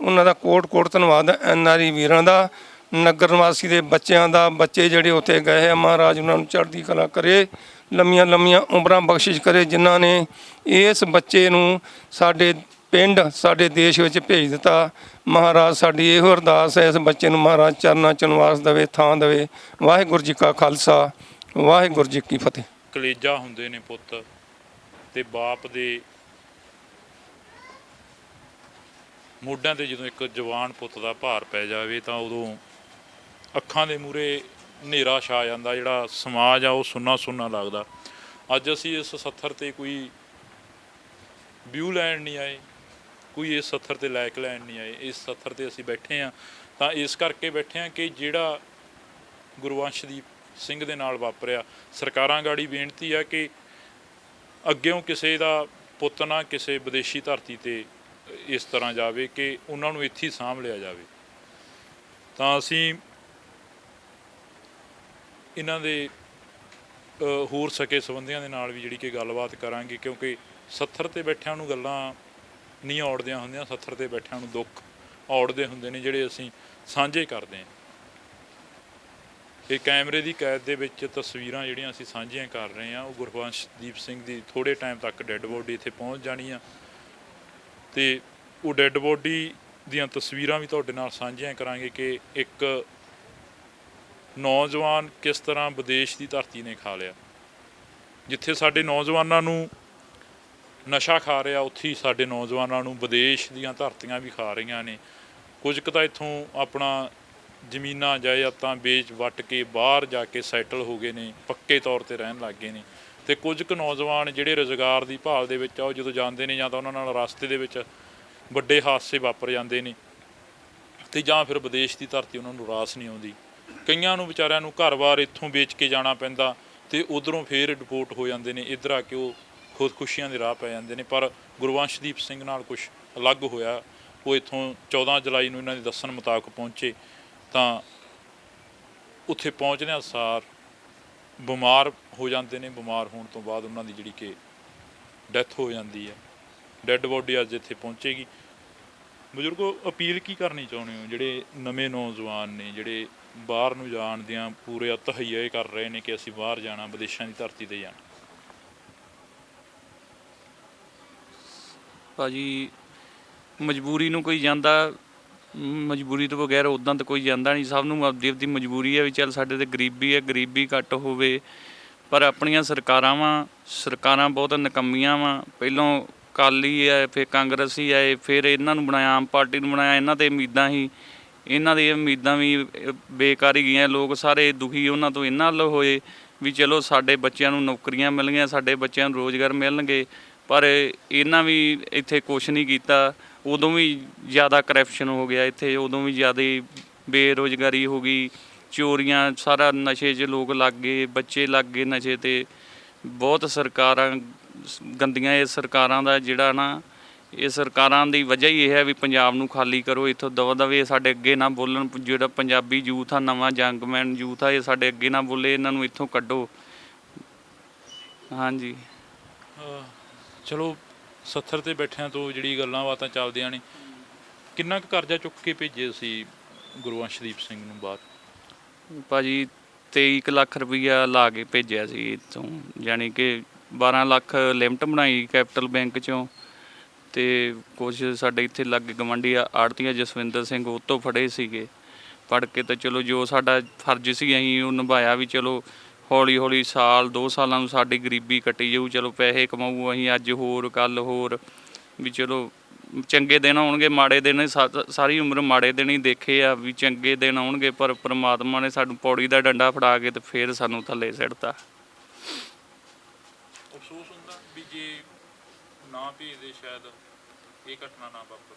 ਉਹਨਾਂ ਦਾ ਕੋਟ ਕੋਟ ਧੰਨਵਾਦ ਐਨਆਰਈ ਵੀਰਾਂ ਦਾ ਨਗਰ ਨਿਵਾਸੀ ਦੇ ਬੱਚਿਆਂ ਦਾ, ਬੱਚੇ ਜਿਹੜੇ ਉੱਥੇ ਗਏ ਆ, ਮਹਾਰਾਜ ਉਹਨਾਂ ਨੂੰ ਚੜ੍ਹਦੀ ਕਲਾ ਕਰੇ, ਲੰਮੀਆਂ ਲੰਮੀਆਂ ਉਮਰਾਂ ਬਖਸ਼ਿਸ਼ ਕਰੇ, ਜਿਨ੍ਹਾਂ ਨੇ ਇਸ ਬੱਚੇ ਨੂੰ ਸਾਡੇ ਪਿੰਡ, ਸਾਡੇ ਦੇਸ਼ ਵਿੱਚ ਭੇਜ ਦਿੱਤਾ। ਮਹਾਰਾਜ ਸਾਡੀ ਇਹੋ ਅਰਦਾਸ ਹੈ, ਇਸ ਬੱਚੇ ਨੂੰ ਮਹਾਰਾਜ ਚਰਨਾ ਚ ਦੇਵੇ, ਥਾਂ ਦੇਵੇ। ਵਾਹਿਗੁਰੂ ਜੀ ਕਾ ਖਾਲਸਾ, ਵਾਹਿਗੁਰੂ ਜੀ ਕੀ ਫਤਿਹ। ਕਲੇਜਾ ਹੁੰਦੇ ਨੇ ਪੁੱਤ, ਤੇ ਬਾਪ ਦੇ ਮੋਢਿਆਂ ਤੇ ਜਦੋਂ ਇੱਕ ਜਵਾਨ ਪੁੱਤ ਦਾ ਭਾਰ ਪੈ ਜਾਵੇ, ਤਾਂ ਉਦੋਂ ਅੱਖਾਂ ਦੇ ਮੂਰੇ ਹਨੇਰਾ ਛਾ ਜਾਂਦਾ, ਜਿਹੜਾ ਸਮਾਜ ਆ, ਉਹ ਸੁੰਨਾ ਸੁੰਨਾ ਲੱਗਦਾ। ਅੱਜ ਅਸੀਂ ਇਸ ਸੱਥਰ ਤੇ ਕੋਈ ਵਿਊ ਲੈਣ ਨਹੀਂ ਆਏ, ਕੋਈ ਇਸ ਸੱਥਰ ਤੇ ਲਾਇਕ ਲੈਣ ਨਹੀਂ ਆਏ। ਇਸ ਸੱਥਰ ਤੇ ਅਸੀਂ ਬੈਠੇ ਆ ਤਾਂ ਇਸ ਕਰਕੇ ਬੈਠੇ ਆ ਕਿ ਜਿਹੜਾ ਗੁਰਵੰਸ਼ਦੀਪ ਸਿੰਘ ਦੇ ਨਾਲ ਵਾਪਰਿਆ, ਸਰਕਾਰਾਂ ਗਾੜੀ ਬੇਨਤੀ ਆ ਕਿ ਅੱਗਿਓਂ ਕਿਸੇ ਦਾ ਪੁੱਤ ਨਾ ਕਿਸੇ ਵਿਦੇਸ਼ੀ ਧਰਤੀ ਤੇ ਇਸ ਤਰ੍ਹਾਂ ਜਾਵੇ ਕਿ ਉਹਨਾਂ ਨੂੰ ਇੱਥੇ ਸਾਂਭ ਲਿਆ ਜਾਵੇ। ਤਾਂ ਅਸੀਂ ਇਹਨਾਂ ਦੇ ਹੋਰ ਸਕੇ ਸੰਬੰਧੀਆਂ ਦੇ ਨਾਲ ਵੀ ਜਿਹੜੀ ਕਿ ਗੱਲਬਾਤ ਕਰਾਂਗੇ, ਕਿਉਂਕਿ ਸੱਥਰ ਤੇ ਬੈਠਿਆਂ ਨੂੰ ਗੱਲਾਂ ਨਹੀਂ ਔੜਦੀਆਂ ਹੁੰਦੀਆਂ, ਸੱਥਰ ਤੇ ਬੈਠਿਆਂ ਨੂੰ ਦੁੱਖ ਔੜਦੇ ਹੁੰਦੇ ਨੇ, ਜਿਹੜੇ ਅਸੀਂ ਸਾਂਝੇ ਕਰਦੇ ਹਾਂ। ਇਹ ਕੈਮਰੇ ਦੀ ਕੈਦ ਦੇ ਵਿੱਚ ਤਸਵੀਰਾਂ ਜਿਹੜੀਆਂ ਅਸੀਂ ਸਾਂਝੀਆਂ ਕਰ ਰਹੇ ਹਾਂ, ਉਹ ਗੁਰਬੰਸ਼ਦੀਪ ਸਿੰਘ ਦੀ ਥੋੜੇ ਟਾਈਮ ਤੱਕ ਡੈੱਡ ਬੋਡੀ ਇੱਥੇ ਪਹੁੰਚ ਜਾਣੀ ਆ ਤੇ ਉਹ ਡੈੱਡ ਬੋਡੀ ਦੀਆਂ ਤਸਵੀਰਾਂ ਵੀ ਤੁਹਾਡੇ ਨਾਲ ਸਾਂਝੀਆਂ ਕਰਾਂਗੇ ਕਿ ਇੱਕ ਨੌਜਵਾਨ ਕਿਸ ਤਰ੍ਹਾਂ ਵਿਦੇਸ਼ ਦੀ ਧਰਤੀ ਨੇ ਖਾ ਲਿਆ? ਜਿੱਥੇ ਸਾਡੇ ਨੌਜਵਾਨਾਂ ਨੂੰ ਨਸ਼ਾ ਖਾ ਰਿਹਾ, ਉੱਥੇ ਹੀ ਸਾਡੇ ਨੌਜਵਾਨਾਂ ਨੂੰ ਵਿਦੇਸ਼ ਦੀਆਂ ਧਰਤੀਆਂ ਵੀ ਖਾ ਰਹੀਆਂ ਨੇ। ਕੁਝ ਕੁ ਤਾਂ ਇੱਥੋਂ ਆਪਣਾ ਜ਼ਮੀਨਾਂ, ਜਾਇਦਾਦਾਂ ਵੇਚ ਵੱਟ ਕੇ ਬਾਹਰ ਜਾ ਕੇ ਸੈਟਲ ਹੋ ਗਏ ਨੇ, ਪੱਕੇ ਤੌਰ ਤੇ ਰਹਿਣ ਲੱਗ ਗਏ ਨੇ। ਤੇ ਕੁਝ ਕੁ ਨੌਜਵਾਨ ਜਿਹੜੇ ਰੋਜ਼ਗਾਰ ਦੀ ਭਾਲ ਦੇ ਵਿੱਚ ਆ, ਉਹ ਜਦੋਂ ਜਾਂਦੇ ਨੇ ਜਾਂ ਤਾਂ ਉਹਨਾਂ ਨਾਲ ਰਸਤੇ ਦੇ ਵਿੱਚ ਵੱਡੇ ਹਾਦਸੇ ਵਾਪਰ ਜਾਂਦੇ ਨੇ ਤੇ ਜਾਂ ਫਿਰ ਵਿਦੇਸ਼ ਦੀ ਧਰਤੀ ਉਹਨਾਂ ਨੂੰ ਰਾਸ ਨਹੀਂ ਆਉਂਦੀ। ਕਈਆਂ ਨੂੰ ਵਿਚਾਰਿਆਂ ਨੂੰ ਘਰ-ਬਾਰ ਇੱਥੋਂ ਵੇਚ ਕੇ ਜਾਣਾ ਪੈਂਦਾ ਤੇ ਉਧਰੋਂ ਫੇਰ ਡਿਪੋਰਟ ਹੋ ਜਾਂਦੇ ਨੇ, ਇੱਧਰ ਆ ਕੇ ਉਹ ਖੁਦਕੁਸ਼ੀਆਂ ਦੇ ਰਾਹ ਪੈ ਜਾਂਦੇ ਨੇ। ਪਰ ਗੁਰਵੰਸ਼ਦੀਪ ਸਿੰਘ ਨਾਲ ਕੁਝ ਅਲੱਗ ਹੋਇਆ, ਉਹ ਇੱਥੋਂ 14 ਜੁਲਾਈ ਨੂੰ ਇਹਨਾਂ ਦੇ ਦੱਸਣ ਮੁਤਾਬਕ ਪਹੁੰਚੇ, ਤਾਂ ਉੱਥੇ ਪਹੁੰਚਦਿਆਂ ਸਾਰ ਬਿਮਾਰ ਹੋ ਜਾਂਦੇ ਨੇ, ਬਿਮਾਰ ਹੋਣ ਤੋਂ ਬਾਅਦ ਉਹਨਾਂ ਦੀ ਜਿਹੜੀ ਕਿ ਡੈਥ ਹੋ ਜਾਂਦੀ ਹੈ। ਡੈੱਡ ਬੋਡੀ ਅੱਜ ਇੱਥੇ ਪਹੁੰਚੇਗੀ। ਬਜ਼ੁਰਗੋ, ਅਪੀਲ ਕੀ ਕਰਨੀ ਚਾਹੁੰਦੇ ਹੋ? ਜਿਹੜੇ ਨਵੇਂ ਨੌਜਵਾਨ ਨੇ, ਜਿਹੜੇ ਬਾਹਰ ਨੂੰ ਜਾਣ ਦੀਆਂ ਪੂਰੇ ਤਹਈਏ ਕਰ ਰਹੇ ਨੇ ਕਿ ਅਸੀਂ ਬਾਹਰ ਜਾਣਾ, ਵਿਦੇਸ਼ਾਂ ਦੀ ਧਰਤੀ ਤੇ ਜਾਣਾ। ਭਾਜੀ, ਮਜਬੂਰੀ ਨੂੰ ਕੋਈ ਜਾਂਦਾ, ਮਜਬੂਰੀ ਤੋਂ ਬਗੈਰ ਉਦਾਂ ਤਾਂ ਕੋਈ ਜਾਂਦਾ ਨਹੀਂ। ਸਭ ਨੂੰ ਆਪਦੀ ਆਪਦੀ ਮਜਬੂਰੀ ਹੈ ਵੀ ਚੱਲ ਸਾਡੇ ਤੇ ਗਰੀਬੀ ਹੈ, ਗਰੀਬੀ ਘੱਟ ਹੋਵੇ। ਪਰ ਆਪਣੀਆਂ ਸਰਕਾਰਾਂ ਵਾ, ਸਰਕਾਰਾਂ ਬਹੁਤ ਨਕੰਮੀਆਂ ਵਾ। ਪਹਿਲੋਂ ਕਾਲੀ ਹੈ, ਫਿਰ ਕਾਂਗਰਸੀ ਆਏ ਫਿਰ ਇਹਨਾਂ ਨੂੰ ਬਣਾਇਆ, ਆਮ ਪਾਰਟੀ ਨੂੰ ਬਣਾਇਆ, ਇਹਨਾਂ ਤੇ ਉਮੀਦਾਂ ਹੀ ਇਹਨਾਂ ਦੀ ਉਮੀਦਾਂ ਵੀ ਬੇਕਾਰ ਹੀ ਗਈਆਂ। ਲੋਕ ਸਾਰੇ ਦੁਖੀ, ਉਹਨਾਂ ਤੋਂ ਇਹਨਾਂ ਵੱਲ ਹੋਏ ਵੀ ਚਲੋ ਸਾਡੇ ਬੱਚਿਆਂ ਨੂੰ ਨੌਕਰੀਆਂ ਮਿਲਣਗੀਆਂ ਸਾਡੇ ਬੱਚਿਆਂ ਨੂੰ ਰੋਜ਼ਗਾਰ ਮਿਲਣਗੇ, ਪਰ ਇਹਨਾਂ ਵੀ ਇੱਥੇ ਕੁਛ ਨਹੀਂ ਕੀਤਾ। ਉਦੋਂ ਵੀ ਜ਼ਿਆਦਾ ਕਰਪਸ਼ਨ ਹੋ ਗਿਆ ਇੱਥੇ, ਉਦੋਂ ਵੀ ਜ਼ਿਆਦਾ ਬੇਰੋਜ਼ਗਾਰੀ ਹੋ ਗਈ। ਚੋਰੀਆਂ, ਸਾਰਾ ਨਸ਼ੇ 'ਚ ਲੋਕ ਲੱਗ ਗਏ, ਬੱਚੇ ਲੱਗ ਗਏ ਨਸ਼ੇ ਤੇ। ਬਹੁਤ ਸਰਕਾਰਾਂ, ਗੰਦੀਆਂ ਇਹ ਸਰਕਾਰਾਂ ਦਾ ਜਿਹੜਾ ਨਾ ਇਹ ਸਰਕਾਰਾਂ ਦੀ ਵਜ੍ਹਾ ਹੀ ਇਹ ਹੈ ਵੀ ਪੰਜਾਬ ਨੂੰ ਖਾਲੀ ਕਰੋ ਇੱਥੋਂ ਦਵਾ ਦਵੇ ਸਾਡੇ ਅੱਗੇ ਨਾ ਬੋਲਣ ਜਿਹੜਾ ਪੰਜਾਬੀ ਯੂਥ ਆ ਨਵਾਂ ਜੰਗਮੈਨ ਯੂਥ ਆ ਇਹ ਸਾਡੇ ਅੱਗੇ ਨਾ ਬੋਲੇ ਇਹਨਾਂ ਨੂੰ ਇੱਥੋਂ ਕੱਢੋ। ਹਾਂਜੀ। ਅਹ ਚਲੋ 70 ਤੇ ਬੈਠਿਆਂ ਤੋਂ ਜਿਹੜੀ ਗੱਲਾਂ ਬਾਤਾਂ ਚੱਲਦੀਆਂ ਨੇ ਕਿੰਨਾ ਕੁ ਕਰਜ਼ਾ ਚੁੱਕ ਕੇ ਭੇਜੇ ਸੀ ਗੁਰਵੰਸ਼ਦੀਪ ਸਿੰਘ ਨੂੰ ਬਾਹਰ ਭਾਜੀ 23 ਕੁ ਲੱਖ ਰੁਪਈਆ ਲਾ ਕੇ ਭੇਜਿਆ ਸੀ ਇੱਥੋਂ ਯਾਨੀ ਕਿ 12 ਲੱਖ ਲਿਮਟ ਬਣਾਈ ਕੈਪੀਟਲ ਬੈਂਕ ਚੋਂ। ਤੇ ਕੁਝ ਸਾਡੇ ਇੱਥੇ ਲੱਗ ਗਵੰਡੀ ਆੜਤੀਆਂ ਜਸਵਿੰਦਰ ਸਿੰਘ, ਉਹ ਤੋਂ ਫੜੇ ਸੀਗੇ। ਫੜ ਕੇ ਤਾਂ ਚਲੋ ਜੋ ਸਾਡਾ ਫਰਜ਼ ਸੀ, ਅਸੀਂ ਉਹ ਨਿਭਾਇਆ ਵੀ ਚਲੋ ਹੌਲੀ ਹੌਲੀ ਸਾਲ 2 ਸਾਲਾਂ ਨੂੰ ਸਾਡੀ ਗਰੀਬੀ ਕੱਟੀ ਜਾਊ, ਚਲੋ ਪੈਸੇ ਕਮਾਊ, ਅਸੀਂ ਅੱਜ ਹੋਰ ਕੱਲ ਹੋਰ, ਵੀ ਚਲੋ ਚੰਗੇ ਦਿਨ ਆਉਣਗੇ, ਮਾੜੇ ਦਿਨ ਸਾ- ਸਾਰੀ ਉਮਰ ਮਾੜੇ ਦਿਨ ਹੀ ਦੇਖੇ ਆ, ਵੀ ਚੰਗੇ ਦਿਨ ਆਉਣਗੇ, ਪਰ ਪ੍ਰਮਾਤਮਾ ਨੇ ਸਾਨੂੰ ਪੌੜੀ ਦਾ ਡੰਡਾ ਫੜਾ ਕੇ ਤੇ ਫੇਰ ਸਾਨੂੰ ਥੱਲੇ ਸਿੱਟਤਾ ਅਫਸੋਸ ਹੁੰਦਾ ਵੀ ਜੇ ਨਾ ਭੇਜਦੇ ਸ਼ਾਇਦ ਇਹ ਘਟਨਾ ਨਾ ਵਾਪਰ।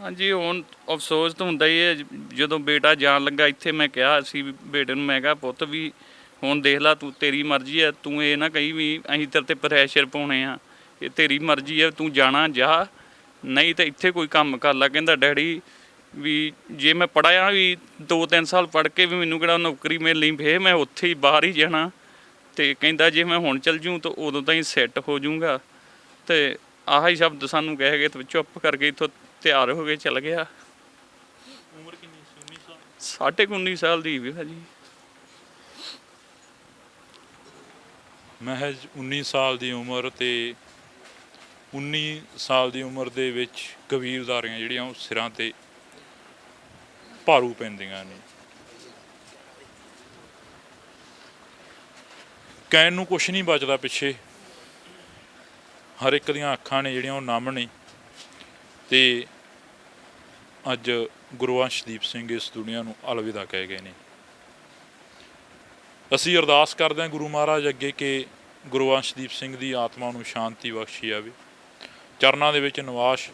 ਹਾਂਜੀ, ਹੁਣ ਅਫਸੋਸ ਤਾਂ ਹੁੰਦਾ ਹੀ ਹੈ। ਜ- ਜਦੋਂ ਬੇਟਾ ਜਾਣ ਲੱਗਾ, ਇੱਥੇ ਮੈਂ ਕਿਹਾ ਸੀ ਵੀ ਬੇਟੇ ਨੂੰ ਮੈਂ ਕਿਹਾ, ਪੁੱਤ ਵੀ ਹੁਣ ਦੇਖ ਲੈ, ਤੂੰ ਤੇਰੀ ਮਰਜ਼ੀ ਹੈ। ਤੂੰ ਇਹ ਨਾ ਕਹੀ ਵੀ ਅਸੀਂ ਤੇਰੇ ਤੇ ਪ੍ਰੈਸ਼ਰ ਪਾਉਣੇ ਆ। ਇਹ ਤੇਰੀ ਮਰਜ਼ੀ ਹੈ, ਤੂੰ ਜਾਣਾ, ਜਾ। ਨਹੀਂ ਤਾਂ ਇੱਥੇ ਕੋਈ ਕੰਮ ਕਰ ਲੈ। ਕਹਿੰਦਾ, ਡੈਡੀ, ਵੀ ਜੇ ਮੈਂ ਪੜ੍ਹਿਆ ਵੀ 2-3 ਸਾਲ ਪੜ੍ਹ ਕੇ ਵੀ ਮੈਨੂੰ ਕਿਹੜਾ ਨੌਕਰੀ ਮਿਲਣੀ, ਫੇਰ ਮੈਂ ਉੱਥੇ ਹੀ ਬਾਹਰ ਹੀ ਜਾਣਾ। ਤੇ ਕਹਿੰਦਾ, ਜੇ ਮੈਂ ਹੁਣ ਚੱਲ ਜੂੰ, ਤਾਂ ਉਦੋਂ ਤਾਈਂ ਸੈੱਟ ਹੋ ਜਾਊਂਗਾ ਤੇ ਆਹ ਸ਼ਬਦ ਸਾਨੂੰ ਕਹਿ ਗਏ ਤੇ ਚੁੱਪ ਕਰਕੇ ਇੱਥੋਂ ਤਿਆਰ ਹੋ ਕੇ ਚਲ ਗਿਆ। ਉਮਰ ਕਿੰਨੀ ਸੀ? 19 ਸਾਲ? ਸਾਢੇ ਕੁ 19 ਸਾਲ ਦੀ ਵੀ ਭਾਜੀ ਮਹਿਜ 19 ਸਾਲ ਦੀ ਉਮਰ ਤੇ 19 ਸਾਲ ਦੀ ਉਮਰ ਦੇ ਵਿੱਚ ਕਬੀਲਦਾਰੀਆਂ ਜਿਹੜੀਆਂ ਉਹ ਸਿਰਾਂ ਤੇ ਭਾਰੂ ਪੈਂਦੀਆਂ ਨੇ। ਕਹਿਣ ਨੂੰ ਕੁਝ ਨਹੀਂ ਬਚਦਾ ਪਿੱਛੇ। ਹਰ ਇੱਕ ਦੀਆਂ ਅੱਖਾਂ ਨੇ ਜਿਹੜੀਆਂ ਉਹ ਨਮ ਨੇ। ਤੇ ਅੱਜ ਗੁਰਵੰਸ਼ਦੀਪ ਸਿੰਘ ਇਸ ਦੁਨੀਆ ਨੂੰ ਅਲਵਿਦਾ ਕਹਿ ਗਏ ਨੇ। ਅਸੀਂ ਅਰਦਾਸ ਕਰਦੇ ਹਾਂ ਗੁਰੂ ਮਹਾਰਾਜ ਅੱਗੇ ਕਿ ਗੁਰਵੰਸ਼ਦੀਪ ਸਿੰਘ ਦੀ ਆਤਮਾ ਨੂੰ ਸ਼ਾਂਤੀ ਬਖਸ਼ੀ ਆਵੇ ਚਰਨਾਂ ਦੇ ਵਿੱਚ ਨਿਵਾਸ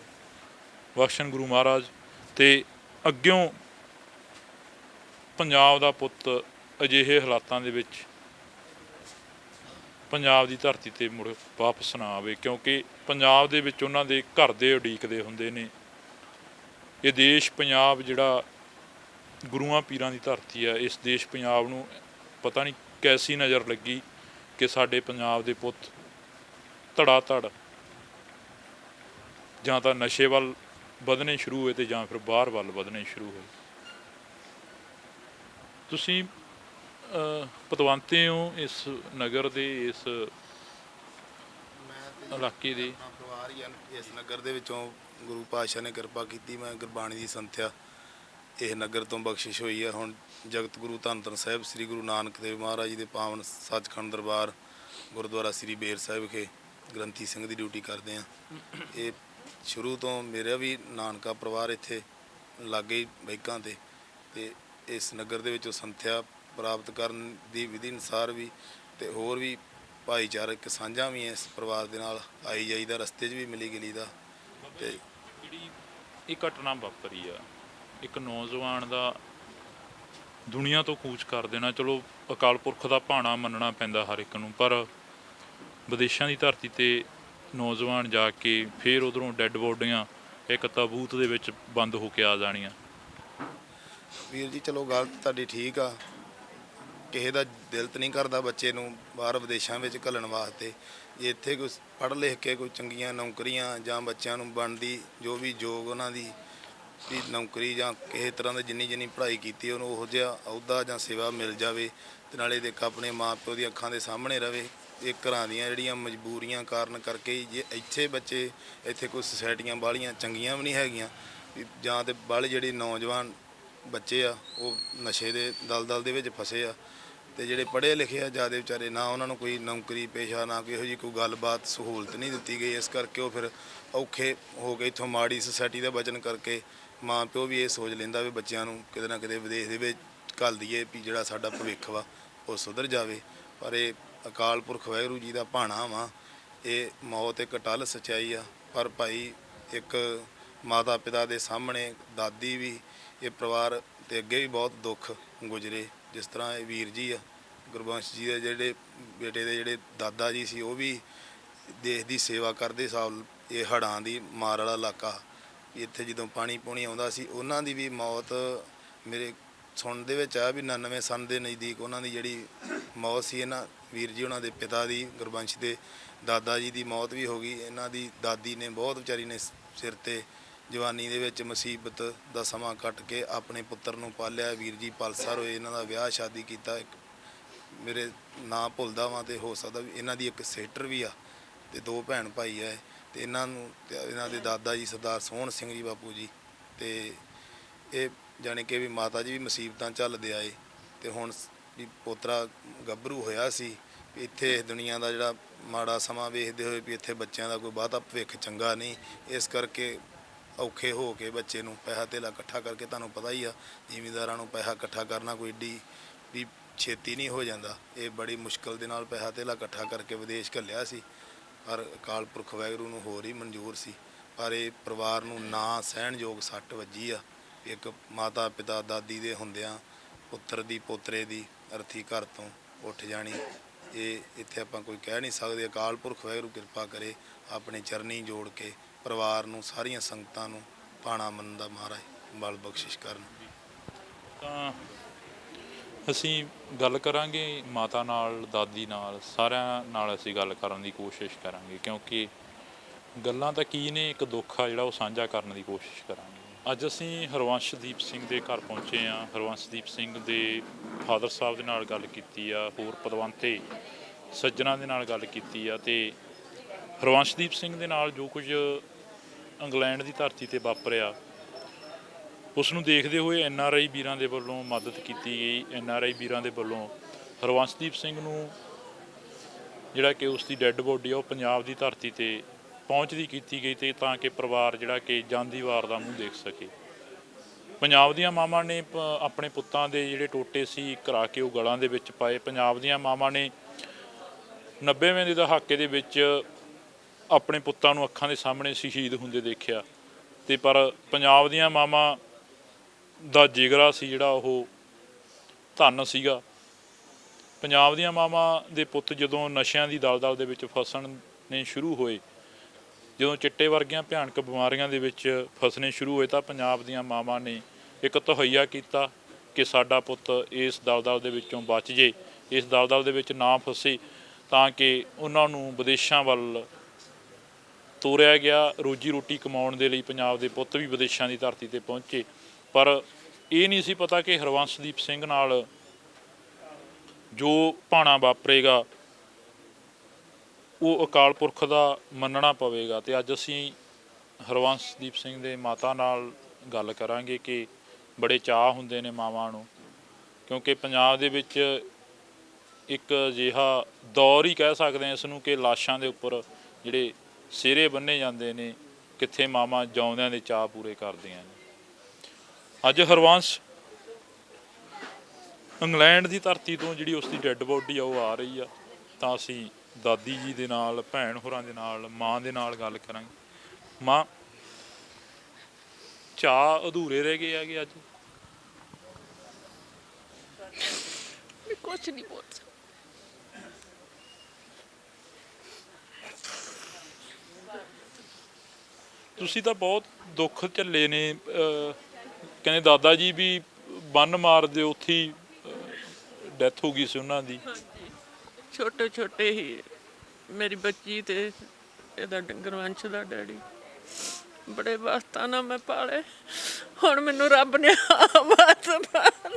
ਬਖਸ਼ਣ ਗੁਰੂ ਮਹਾਰਾਜ ਤੇ ਅੱਗਿਓਂ ਪੰਜਾਬ ਦਾ ਪੁੱਤ ਅਜਿਹੇ ਹਾਲਾਤਾਂ ਦੇ ਵਿੱਚ ਪੰਜਾਬ ਦੀ ਧਰਤੀ ਤੇ ਮੁੜ ਵਾਪਸ ਨਾ ਆਵੇ, ਕਿਉਂਕਿ ਪੰਜਾਬ ਦੇ ਵਿੱਚ ਉਹਨਾਂ ਦੇ ਘਰ ਦੇ ਉਡੀਕਦੇ ਹੁੰਦੇ ਨੇ। ਇਹ ਦੇਸ਼ ਪੰਜਾਬ ਜਿਹੜਾ ਗੁਰੂਆਂ ਪੀਰਾਂ ਦੀ ਧਰਤੀ ਆ, ਇਸ ਦੇਸ਼ ਪੰਜਾਬ ਨੂੰ ਪਤਾ ਨਹੀਂ ਕੈਸੀ ਨਜ਼ਰ ਲੱਗੀ ਕਿ ਸਾਡੇ ਪੰਜਾਬ ਦੇ ਪੁੱਤ ਧੜਾ ਧੜ ਜਾਂ ਤਾਂ ਨਸ਼ੇ ਵੱਲ ਵਧਣੇ ਸ਼ੁਰੂ ਹੋਏ ਤੇ ਜਾਂ ਫਿਰ ਬਾਹਰ ਵੱਲ ਵਧਣੇ ਸ਼ੁਰੂ ਹੋਏ। ਤੁਸੀਂ ਪਤਵੰਤੇ ਹੋ ਇਸ ਨਗਰ ਦੇ, ਇਸ ਮੈਂ ਇਲਾਕੇ ਦੇ। ਆਪਣਾ ਪਰਿਵਾਰ ਹੀ ਆ, ਇਸ ਨਗਰ ਦੇ ਵਿੱਚੋਂ ਗੁਰੂ ਪਾਤਸ਼ਾਹ ਨੇ ਕਿਰਪਾ ਕੀਤੀ, ਮੈਂ ਗੁਰਬਾਣੀ ਦੀ ਸੰਥਿਆ ਇਹ ਨਗਰ ਤੋਂ ਬਖਸ਼ਿਸ਼ ਹੋਈ ਹੈ ਹੁਣ ਜਗਤ ਗੁਰੂ ਧੰਨ ਧੰਨ ਸਾਹਿਬ, ਸ੍ਰੀ ਗੁਰੂ ਨਾਨਕ ਦੇਵ ਮਹਾਰਾਜ ਜੀ ਦੇ ਪਾਵਨ ਸੱਚਖੰਡ ਦਰਬਾਰ, ਗੁਰਦੁਆਰਾ ਸ੍ਰੀ ਬੇਰ ਸਾਹਿਬ ਵਿਖੇ ਗ੍ਰੰਥੀ ਸਿੰਘ ਦੀ ਡਿਊਟੀ ਕਰਦੇ ਆ। ਇਹ ਸ਼ੁਰੂ ਤੋਂ ਮੇਰਾ ਵੀ ਨਾਨਕਾ ਪਰਿਵਾਰ ਇੱਥੇ ਲਾਗੇ ਹੀ ਬਾਈਕਾਂ ਤੇ ਤੇ ਇਸ ਨਗਰ ਦੇ ਵਿੱਚੋਂ ਸੰਥਿਆ ਪ੍ਰਾਪਤ ਕਰਨ ਦੀ ਵਿਧੀ ਅਨੁਸਾਰ ਵੀ ਤੇ ਹੋਰ ਵੀ ਭਾਈਚਾਰਕ ਸਾਂਝਾਂ ਵੀ ਇਸ ਪਰਿਵਾਰ ਦੇ ਨਾਲ ਆਈ ਜਾਈਦਾ ਰਸਤੇ 'ਚ ਵੀ ਮਿਲੀ ਗਿਲੀ ਦਾ ਤੇ ਜਿਹੜੀ ਇਹ ਘਟਨਾ ਵਾਪਰੀ ਆ ਇੱਕ ਨੌਜਵਾਨ ਦਾ ਦੁਨੀਆ ਤੋਂ ਕੂਚ ਕਰ ਦੇਣਾ ਚਲੋ ਅਕਾਲ ਪੁਰਖ ਦਾ ਭਾਣਾ ਮੰਨਣਾ ਪੈਂਦਾ ਹਰ ਇੱਕ ਨੂੰ ਪਰ ਵਿਦੇਸ਼ਾਂ ਦੀ ਧਰਤੀ ਤੇ ਨੌਜਵਾਨ ਜਾ ਕੇ ਫੇਰ ਉਧਰੋਂ ਡੈੱਡ ਬੋਡੀਆਂ ਇੱਕ ਤਾਬੂਤ ਦੇ ਵਿੱਚ ਬੰਦ ਹੋ ਕੇ ਆ ਜਾਣੀਆਂ। ਵੀਰ ਜੀ ਚਲੋ ਗੱਲ ਤੁਹਾਡੀ ਠੀਕ ਆ ਕਿਸੇ ਦਾ ਦਿਲ ਤਾਂ ਨਹੀਂ ਕਰਦਾ ਬੱਚੇ ਨੂੰ ਬਾਹਰ ਵਿਦੇਸ਼ਾਂ ਵਿੱਚ ਘੱਲਣ ਵਾਸਤੇ। ਜੇ ਇੱਥੇ ਕੋਈ ਪੜ੍ਹ ਲਿਖ ਕੇ ਕੋਈ ਚੰਗੀਆਂ ਨੌਕਰੀਆਂ ਜਾਂ ਬੱਚਿਆਂ ਨੂੰ ਬਣਦੀ ਜੋ ਵੀ ਯੋਗ ਉਹਨਾਂ ਦੀ ਵੀ ਨੌਕਰੀ ਜਾਂ ਕਿਸੇ ਤਰ੍ਹਾਂ ਦੀ ਜਿੰਨੀ ਜਿੰਨੀ ਪੜ੍ਹਾਈ ਕੀਤੀ ਉਹਨੂੰ ਉਹ ਜਿਹਾ ਅਹੁਦਾ ਜਾਂ ਸੇਵਾ ਮਿਲ ਜਾਵੇ ਤੇ ਨਾਲੇ ਦੇਖ ਆਪਣੇ ਮਾਪਿਓ ਦੀਆਂ ਅੱਖਾਂ ਦੇ ਸਾਹਮਣੇ ਰਵੇ। ਇਹ ਘਰਾਂ ਦੀਆਂ ਜਿਹੜੀਆਂ ਮਜਬੂਰੀਆਂ ਕਾਰਨ ਕਰਕੇ ਹੀ ਜੇ ਇੱਥੇ ਬੱਚੇ, ਇੱਥੇ ਕੋਈ ਸੁਸਾਇਟੀਆਂ ਬਾਹਲੀਆਂ ਚੰਗੀਆਂ ਵੀ ਨਹੀਂ ਹੈਗੀਆਂ, ਵੀ ਜਾਂ ਤੇ ਬਾਹਲੇ ਜਿਹੜੇ ਨੌਜਵਾਨ ਬੱਚੇ ਆ, ਉਹ ਨਸ਼ੇ ਦੇ ਦਲਦਲ ਦੇ ਵਿੱਚ ਫਸੇ ਆ। ਤੇ ਜਿਹੜੇ ਪੜ੍ਹੇ ਲਿਖੇ ਆ, ਜ਼ਿਆਦਾ ਵਿਚਾਰੇ ਨਾ ਉਹਨਾਂ ਨੂੰ ਕੋਈ ਨੌਕਰੀ ਪੇਸ਼ਾ, ਨਾ ਕੋਈ ਇਹੋ ਜਿਹੀ ਕੋਈ ਗੱਲਬਾਤ ਸਹੂਲਤ ਨਹੀਂ ਦਿੱਤੀ ਗਈ। ਇਸ ਕਰਕੇ ਉਹ ਫਿਰ ਔਖੇ ਹੋ ਗਏ ਇਥੋਂ ਮਾੜੀ ਸੁਸਾਇਟੀ ਦਾ ਵਚਨ ਕਰਕੇ ਮਾਂ ਪਿਓ ਵੀ ਇਹ ਸੋਚ ਲੈਂਦਾ ਵੀ ਬੱਚਿਆਂ ਨੂੰ ਕਿਤੇ ਨਾ ਕਿਤੇ ਵਿਦੇਸ਼ ਦੇ ਵਿੱਚ ਘੱਲ ਦਈਏ ਵੀ ਜਿਹੜਾ ਸਾਡਾ ਭਵਿੱਖ ਵਾ, ਉਹ ਸੁਧਰ ਜਾਵੇ। ਪਰ ਇਹ ਅਕਾਲ ਪੁਰਖ ਵਾਹਿਗੁਰੂ ਜੀ ਦਾ ਭਾਣਾ ਵਾ। ਇਹ ਮੌਤ ਇੱਕ ਟਲ ਸਚਾਈ ਆ। ਪਰ ਭਾਈ ਇੱਕ ਮਾਤਾ ਪਿਤਾ ਦੇ ਸਾਹਮਣੇ ਦਾਦੀ ਵੀ, ਇਹ ਪਰਿਵਾਰ ਤੇ ਅੱਗੇ ਵੀ ਬਹੁਤ ਦੁੱਖ ਗੁਜ਼ਰੇ, ਜਿਸ ਤਰ੍ਹਾਂ ਇਹ ਵੀਰ ਜੀ ਆ। ਗੁਰਬੰਸ਼ ਜੀ ਦੇ ਜਿਹੜੇ ਬੇਟੇ ਦੇ ਜਿਹੜੇ ਦਾਦਾ ਜੀ ਸੀ, ਉਹ ਵੀ ਦੇਸ਼ ਦੀ ਸੇਵਾ ਕਰਦੇ ਸਾਲ ਇਹ ਹੜ੍ਹਾਂ ਦੀ ਮਾਰ ਵਾਲਾ ਇਲਾਕਾ। ਇੱਥੇ ਜਦੋਂ ਪਾਣੀ ਪੂਣੀ ਆਉਂਦਾ ਸੀ, ਉਹਨਾਂ ਦੀ ਵੀ ਮੌਤ ਮੇਰੇ ਸੁਣਨ ਦੇ ਵਿੱਚ ਆ ਵੀ 99 ਸਨ ਦੇ ਨਜ਼ਦੀਕ ਉਹਨਾਂ ਦੀ ਜਿਹੜੀ ਮੌਤ ਸੀ, ਇਹਨਾਂ ਵੀਰ ਜੀ ਉਹਨਾਂ ਦੇ ਪਿਤਾ ਦੀ ਗੁਰਬੰਸ਼ ਦੇ ਦਾਦਾ ਜੀ ਦੀ ਮੌਤ ਵੀ ਹੋ ਗਈ। ਇਹਨਾਂ ਦੀ ਦਾਦੀ ਨੇ ਬਹੁਤ ਵਿਚਾਰੀ ਨੇ ਸਿਰ ਤੇ ਜਵਾਨੀ ਦੇ ਵਿੱਚ ਮੁਸੀਬਤ ਦਾ ਸਮਾਂ ਕੱਟ ਕੇ ਆਪਣੇ ਪੁੱਤਰ ਨੂੰ ਪਾਲਿਆ। ਵੀਰ ਜੀ ਪਲਸਰ ਹੋਏ, ਇਹਨਾਂ ਦਾ ਵਿਆਹ ਸ਼ਾਦੀ ਕੀਤਾ, ਇੱਕ ਮੇਰੇ ਨਾਂ ਭੁੱਲਦਾ ਵਾਂ ਤੇ ਹੋ ਸਕਦਾ ਵੀ ਇਹਨਾਂ ਦੀ ਇੱਕ ਸੇਟਰ ਵੀ ਆ ਤੇ ਦੋ ਭੈਣ ਭਾਈ ਐ ਤੇ ਇਹਨਾਂ ਨੂੰ ਤੇ ਇਹਨਾਂ ਦੇ ਦਾਦਾ ਜੀ ਸਰਦਾਰ ਸੋਹਣ ਸਿੰਘ ਜੀ ਬਾਪੂ ਜੀ ਤੇ ਇਹ ਜਾਣੀ ਕਿ ਵੀ ਮਾਤਾ ਜੀ ਵੀ ਮੁਸੀਬਤਾਂ ਝੱਲਦੇ ਆਏ ਤੇ ਹੁਣ ਵੀ ਪੋਤਰਾ ਗੱਭਰੂ ਹੋਇਆ ਸੀ ਵੀ ਇੱਥੇ ਇਸ ਦੁਨੀਆ ਦਾ ਜਿਹੜਾ ਮਾੜਾ ਸਮਾਂ ਵੇਖਦੇ ਹੋਏ ਵੀ ਇੱਥੇ ਬੱਚਿਆਂ ਦਾ ਕੋਈ ਬਹੁਤਾ ਭਵਿੱਖ ਚੰਗਾ ਨਹੀਂ, ਇਸ ਕਰਕੇ ਔਖੇ ਹੋ ਕੇ ਬੱਚੇ ਨੂੰ ਪੈਸਾ ਧੇਲਾ ਇਕੱਠਾ ਕਰਕੇ ਤੁਹਾਨੂੰ ਪਤਾ ਹੀ ਆ, ਜ਼ਿਮੀਂਦਾਰਾਂ ਨੂੰ ਪੈਸਾ ਇਕੱਠਾ ਕਰਨਾ ਕੋਈ ਏਡੀ ਵੀ ਛੇਤੀ ਨਹੀਂ ਹੋ ਜਾਂਦਾ। ਇਹ ਬੜੀ ਮੁਸ਼ਕਲ ਦੇ ਨਾਲ ਪੈਸਾ ਧੇਲਾ ਇਕੱਠਾ ਕਰਕੇ ਵਿਦੇਸ਼ ਘੱਲਿਆ ਸੀ। ਪਰ ਅਕਾਲ ਪੁਰਖ ਵਾਹਿਗੁਰੂ ਨੂੰ ਹੋਰ ਹੀ ਮਨਜ਼ੂਰ ਸੀ। ਪਰ ਇਹ ਪਰਿਵਾਰ ਨੂੰ ਨਾ ਸਹਿਣਯੋਗ ਸੱਟ ਵੱਜੀ ਆ। ਇੱਕ ਮਾਤਾ ਪਿਤਾ ਦਾਦੀ ਦੇ ਹੁੰਦਿਆਂ ਪੁੱਤਰ ਦੀ ਪੋਤਰੇ ਦੀ ਅਰਥੀ ਘਰ ਤੋਂ ਉੱਠ ਜਾਣੀ। ਇਹ ਇੱਥੇ ਆਪਾਂ ਕੋਈ ਕਹਿ ਨਹੀਂ ਸਕਦੇ। ਅਕਾਲ ਪੁਰਖ ਵਾਹਿਗੁਰੂ ਕਿਰਪਾ ਕਰੇ ਆਪਣੇ ਚਰਨੀ ਜੋੜ ਕੇ ਪਰਿਵਾਰ ਨੂੰ ਸਾਰੀਆਂ ਸੰਗਤਾਂ ਨੂੰ ਪਾਣਾ ਮੰਨਣ ਦਾ ਮਹਾਰਾਜ। ਬਲ ਬਖਸ਼ਿਸ਼ ਕਰਨ। ਤਾਂ ਅਸੀਂ ਗੱਲ ਕਰਾਂਗੇ ਮਾਤਾ ਨਾਲ, ਦਾਦੀ ਨਾਲ, ਸਾਰਿਆਂ ਨਾਲ ਅਸੀਂ ਗੱਲ ਕਰਨ ਦੀ ਕੋਸ਼ਿਸ਼ ਕਰਾਂਗੇ, ਕਿਉਂਕਿ ਗੱਲਾਂ ਤਾਂ ਕੀ ਨੇ, ਇੱਕ ਦੁੱਖ ਆ ਜਿਹੜਾ ਉਹ ਸਾਂਝਾ ਕਰਨ ਦੀ ਕੋਸ਼ਿਸ਼ ਕਰਾਂਗੇ। ਅੱਜ ਅਸੀਂ ਹਰਵੰਸ਼ਦੀਪ ਸਿੰਘ ਦੇ ਘਰ ਪਹੁੰਚੇ ਆ ਹਰਵੰਸ਼ਦੀਪ ਸਿੰਘ ਦੇ ਫਾਦਰ ਸਾਹਿਬ ਦੇ ਨਾਲ ਗੱਲ ਕੀਤੀ ਆ, ਹੋਰ ਪਦਵੰਤੇ ਸੱਜਣਾ ਦੇ ਨਾਲ ਗੱਲ ਕੀਤੀ ਆ ਤੇ ਹਰਵੰਸ਼ਦੀਪ ਸਿੰਘ ਦੇ ਨਾਲ ਜੋ ਕੁਝ ਇੰਗਲੈਂਡ ਦੀ ਧਰਤੀ ਤੇ ਵਾਪਰਿਆ ਉਸ ਨੂੰ ਦੇਖਦੇ ਹੋਏ ਐਨ ਆਰ ਆਈ ਵੀਰਾਂ ਦੇ ਵੱਲੋਂ ਮਦਦ ਕੀਤੀ ਗਈ। ਐਨ ਆਰ ਆਈ ਵੀਰਾਂ ਦੇ ਵੱਲੋਂ ਹਰਵੰਸ਼ਦੀਪ ਸਿੰਘ ਨੂੰ ਜਿਹੜਾ ਕਿ ਉਸ ਦੀ ਡੈੱਡ ਬੋਡੀ ਆ, ਉਹ ਪੰਜਾਬ ਦੀ ਧਰਤੀ ਤੇ ਪਹੁੰਚਦੀ ਕੀਤੀ ਗਈ ਤੇ ਤਾਂ ਕਿ ਪਰਿਵਾਰ ਜਿਹੜਾ ਕਿ ਜਾਂਦੀ ਵਾਰ ਦਾ ਮੂੰਹ ਦੇਖ ਸਕੇ। ਪੰਜਾਬ ਦੀਆਂ ਮਾਵਾਂ ਨੇ ਪ- ਆਪਣੇ ਪੁੱਤਾਂ ਦੇ ਜਿਹੜੇ ਟੋਟੇ ਸੀ, ਕਰਾ ਕੇ ਉਹ ਗਲਾਂ ਦੇ ਵਿੱਚ ਪਾਏ। ਪੰਜਾਬ ਦੀਆਂ ਮਾਵਾਂ ਨੇ 90ਵੇਂ ਦੇ ਦਹਾਕੇ ਦੇ ਵਿੱਚ ਆਪਣੇ ਪੁੱਤਾਂ ਨੂੰ ਅੱਖਾਂ ਦੇ ਸਾਹਮਣੇ ਸ਼ਹੀਦ ਹੁੰਦੇ ਦੇਖਿਆ। ਤੇ ਪਰ ਪੰਜਾਬ ਦੀਆਂ ਮਾਵਾਂ ਦਾ ਜਿਗਰਾ ਸੀ ਜਿਹੜਾ ਉਹ ਧੰਨ ਸੀਗਾ। ਪੰਜਾਬ ਦੀਆਂ ਮਾਵਾਂ ਦੇ ਪੁੱਤ ਜਦੋਂ ਨਸ਼ਿਆਂ ਦੀ ਦਲਦਲ ਦੇ ਵਿੱਚ ਫਸਣ ਨੇ ਸ਼ੁਰੂ ਹੋਏ, ਜਦੋਂ ਚਿੱਟੇ ਵਰਗੀਆਂ ਭਿਆਨਕ ਬਿਮਾਰੀਆਂ ਦੇ ਵਿੱਚ ਫਸਣੇ ਸ਼ੁਰੂ ਹੋਏ ਤਾਂ ਪੰਜਾਬ ਦੀਆਂ ਮਾਵਾਂ ਨੇ ਇੱਕ ਤਹਈਆ ਕੀਤਾ ਕਿ ਸਾਡਾ ਪੁੱਤ ਇਸ ਦਲਦਲ ਦੇ ਵਿੱਚੋਂ ਬਚ ਜੇ, ਇਸ ਦਲਦਲ ਦੇ ਵਿੱਚ ਨਾ ਫਸੇ ਤਾਂ ਕਿ ਉਹਨਾਂ ਨੂੰ ਵਿਦੇਸ਼ਾਂ ਵੱਲ ਤੋਰਿਆ ਗਿਆ, ਰੋਜੀ ਰੋਟੀ ਕਮਾਉਣ ਦੇ ਲਈ ਪੰਜਾਬ ਦੇ ਪੁੱਤ ਵੀ ਵਿਦੇਸ਼ਾਂ ਦੀ ਧਰਤੀ ਤੇ ਪਹੁੰਚੇ। ਪਰ ਇਹ ਨਹੀਂ ਸੀ ਪਤਾ ਕਿ ਹਰਵੰਸ਼ਦੀਪ ਸਿੰਘ ਨਾਲ ਜੋ ਭਾਣਾ ਵਾਪਰੇਗਾ, ਉਹ ਅਕਾਲ ਪੁਰਖ ਦਾ ਮੰਨਣਾ ਪਵੇਗਾ। ਤੇ ਅੱਜ ਅਸੀਂ ਹਰਵੰਸ਼ਦੀਪ ਸਿੰਘ ਦੇ ਮਾਤਾ ਨਾਲ ਗੱਲ ਕਰਾਂਗੇ ਕਿ ਬੜੇ ਚਾਹ ਹੁੰਦੇ ਨੇ ਮਾਵਾਂ ਨੂੰ, ਕਿਉਂਕਿ ਪੰਜਾਬ ਦੇ ਵਿੱਚ ਇੱਕ ਅਜਿਹਾ ਦੌਰ ਹੀ ਕਹਿ ਸਕਦੇ ਹਾਂ ਇਸ ਨੂੰ ਕਿ ਲਾਸ਼ਾਂ ਦੇ ਉੱਪਰ ਜਿਹੜੇ ਸਿਰੇ ਬੰਨੇ ਜਾਂਦੇ ਨੇ, ਕਿੱਥੇ ਮਾਵਾਂ ਜਿਉਂਦਿਆਂ ਦੇ ਚਾਹ ਪੂਰੇ ਕਰਦੀਆਂ ਨੇ। ਅੱਜ ਹਰਵੰਸ਼ ਇੰਗਲੈਂਡ ਦੀ ਧਰਤੀ ਤੋਂ ਜਿਹੜੀ ਉਸ ਦੀ ਡੈੱਡ ਬੋਡੀ ਆ ਉਹ ਆ ਰਹੀ ਆ। ਤਾਂ ਅਸੀਂ ਦਾਦੀ ਜੀ ਦੇ ਨਾਲ ਭੈਣ ਹੋਰਾਂ ਦੇ ਨਾਲ ਮਾਂ ਦੇ ਨਾਲ ਗੱਲ ਕਰਾਂਗੇ। ਮਾਂ ਚਾਹ ਅਧੂਰੇ ਰਹਿ ਗਏ ਹੈਗੇ ਅੱਜ। ਕੁਛ ਨਹੀਂ ਬੋਲ ਸਕਦੀ। ਤੁਸੀਂ ਤਾਂ ਬਹੁਤ ਦੁੱਖ ਝੱਲੇ ਨੇ ਕਹਿੰਦੇ ਦਾਦਾ ਜੀ ਵੀ ਬੰਨ ਮਾਰਦੇ ਉੱਥੇ ਡੈਥ ਹੋ ਗਈ ਸੀ ਉਹਨਾਂ ਦੀ। ਛੋਟੇ ਛੋਟੇ ਹੀ ਮੇਰੀ ਬੱਚੀ ਤੇ ਇਹਦਾ ਡੰਗਰਵੰਸ਼ ਦਾ ਡੈਡੀ। ਬੜੇ ਵਾਸਤਾ ਨਾਲ ਮੈਂ ਪਾਲੇ। ਹੁਣ ਮੈਨੂੰ ਰੱਬ ਨੇ ਆਵਾਜ਼ ਪਾਲ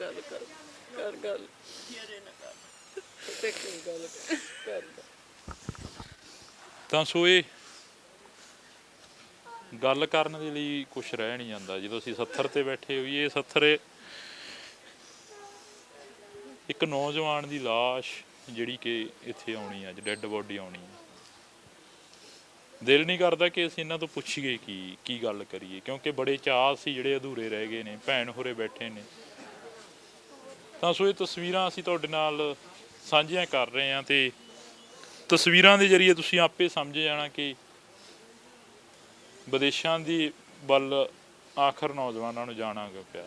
ਗੱਲ ਕਰ ਕਰ ਗੱਲ। ਮੇਰੇ ਨਾਲ ਗੱਲ ਤੇ ਕੀ ਗੱਲ। ਕਰ ਕਰ ਤਾਂ ਸੋ ਇਹ ਗੱਲ ਕਰਨ ਦੇ ਲਈ ਕੁਝ ਰਹਿ ਨਹੀਂ ਜਾਂਦਾ। ਜਦੋਂ ਅਸੀਂ 70 ਤੇ ਬੈਠੇ ਹੋਈਏ 70 ਇੱਕ ਨੌਜਵਾਨ ਦੀ লাশ ਜਿਹੜੀ ਕਿ ਇੱਥੇ ਆਉਣੀ ਹੈ ਅੱਜ ਡੈੱਡ ਬੋਡੀ ਆਉਣੀ ਹੈ ਦਿਲ ਨਹੀਂ ਕਰਦਾ ਕਿ ਅਸੀਂ ਇਹਨਾਂ ਤੋਂ ਪੁੱਛੀਏ ਕੀ ਕੀ ਗੱਲ ਕਰੀਏ, ਕਿਉਂਕਿ ਬੜੇ ਚਾਅ ਸੀ ਜਿਹੜੇ ਅਧੂਰੇ ਰਹਿ ਗਏ ਨੇ, ਭੈਣ ਹੋਰੇ ਬੈਠੇ ਨੇ। ਤਾਂ ਸੋ ਇਹ ਤਸਵੀਰਾਂ ਅਸੀਂ ਤੁਹਾਡੇ ਨਾਲ ਸਾਂਝੀਆਂ ਕਰ ਰਹੇ ਹਾਂ ਤੇ ਤਸਵੀਰਾਂ ਦੇ ਜ਼ਰੀਏ ਤੁਸੀਂ ਆਪੇ ਸਮਝ ਜਾਣਾ ਕਿ ਵਿਦੇਸ਼ਾਂ ਦੀ ਵੱਲ ਆਖਰ ਨੌਜਵਾਨਾਂ ਨੂੰ ਜਾਣਾ ਪਿਆ?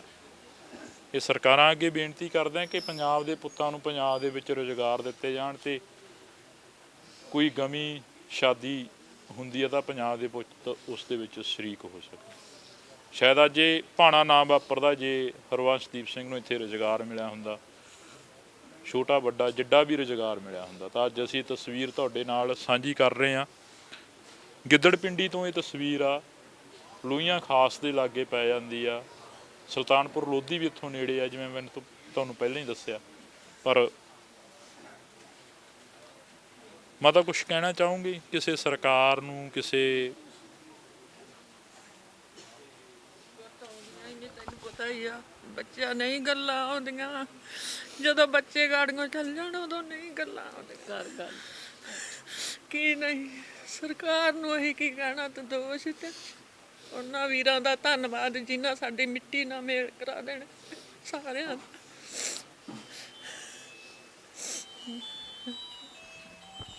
ਇਹ ਸਰਕਾਰਾਂ ਅੱਗੇ ਬੇਨਤੀ ਕਰਦੇ ਆ ਕਿ ਪੰਜਾਬ ਦੇ ਪੁੱਤਾਂ ਨੂੰ ਪੰਜਾਬ ਦੇ ਵਿੱਚ ਰੁਜ਼ਗਾਰ ਦਿੱਤੇ ਜਾਣ ਤੇ ਕੋਈ ਗਮੀ ਸ਼ਾਦੀ ਹੁੰਦੀ ਹੈ ਤਾਂ ਪੰਜਾਬ ਦੇ ਪੁੱਤ ਉਸ ਦੇ ਵਿੱਚ ਸ਼ਰੀਕ ਹੋ ਸਕਣ। ਸ਼ਾਇਦ ਅੱਜ ਇਹ ਭਾਣਾ ਨਾ ਵਾਪਰਦਾ, ਜੇ ਹਰਵੰਸ਼ਦੀਪ ਸਿੰਘ ਨੂੰ ਇੱਥੇ ਰੁਜ਼ਗਾਰ ਮਿਲਿਆ ਹੁੰਦਾ, ਛੋਟਾ ਵੱਡਾ ਜਿੱਡਾ ਵੀ ਰੁਜ਼ਗਾਰ ਮਿਲਿਆ ਹੁੰਦਾ, ਤਾਂ ਅੱਜ ਅਸੀਂ ਤਸਵੀਰ ਤੁਹਾਡੇ ਨਾਲ ਸਾਂਝੀ ਕਰ ਰਹੇ ਹਾਂ। ਗਿੱਦੜਪਿੰਡੀ ਤੋਂ ਇਹ ਤਸਵੀਰ ਆ। ਲੋਹੀਆਂ ਖਾਸ ਦੇ ਲਾਗੇ ਪੈ ਜਾਂਦੀ ਆ। ਸੁਲਤਾਨਪੁਰ ਲੋਧੀ ਵੀ ਇੱਥੋਂ ਨੇੜੇ ਆ ਜਿਵੇਂ ਮੈਨੂੰ ਤੁ- ਤੁਹਾਨੂੰ ਪਹਿਲਾਂ ਹੀ ਦੱਸਿਆ। ਪਰ ਮੈਂ ਤਾਂ ਕੁਝ ਕਹਿਣਾ ਚਾਹੂੰਗੀ ਕਿਸੇ ਸਰਕਾਰ ਨੂੰ ਕਿਸੇ ਪਤਾ ਹੀ ਆ ਬੱਚਿਆਂ ਨਹੀਂ ਗੱਲਾਂ ਆਉਂਦੀਆਂ। ਜਦੋਂ ਬੱਚੇ ਗਾੜੀਆਂ ਚੱਲ ਜਾਣ ਉਦੋਂ ਨਹੀਂ ਗੱਲਾਂ ਆਉਂਦੀਆਂ। ਕਰ ਗੱਲ। ਕੀ ਨਹੀਂ। ਸਰਕਾਰ ਨੂੰ ਅਸੀਂ ਕੀ ਕਹਿਣਾ ਤੇ ਦੋਸ਼ ਤੇ ਉਹਨਾਂ ਵੀਰਾਂ ਦਾ ਧੰਨਵਾਦ ਜਿਨ੍ਹਾਂ ਸਾਡੀ ਮਿੱਟੀ ਨਾਲ ਮੇਲ ਕਰਾ ਦੇਣ ਸਾਰਿਆਂ ਦਾ।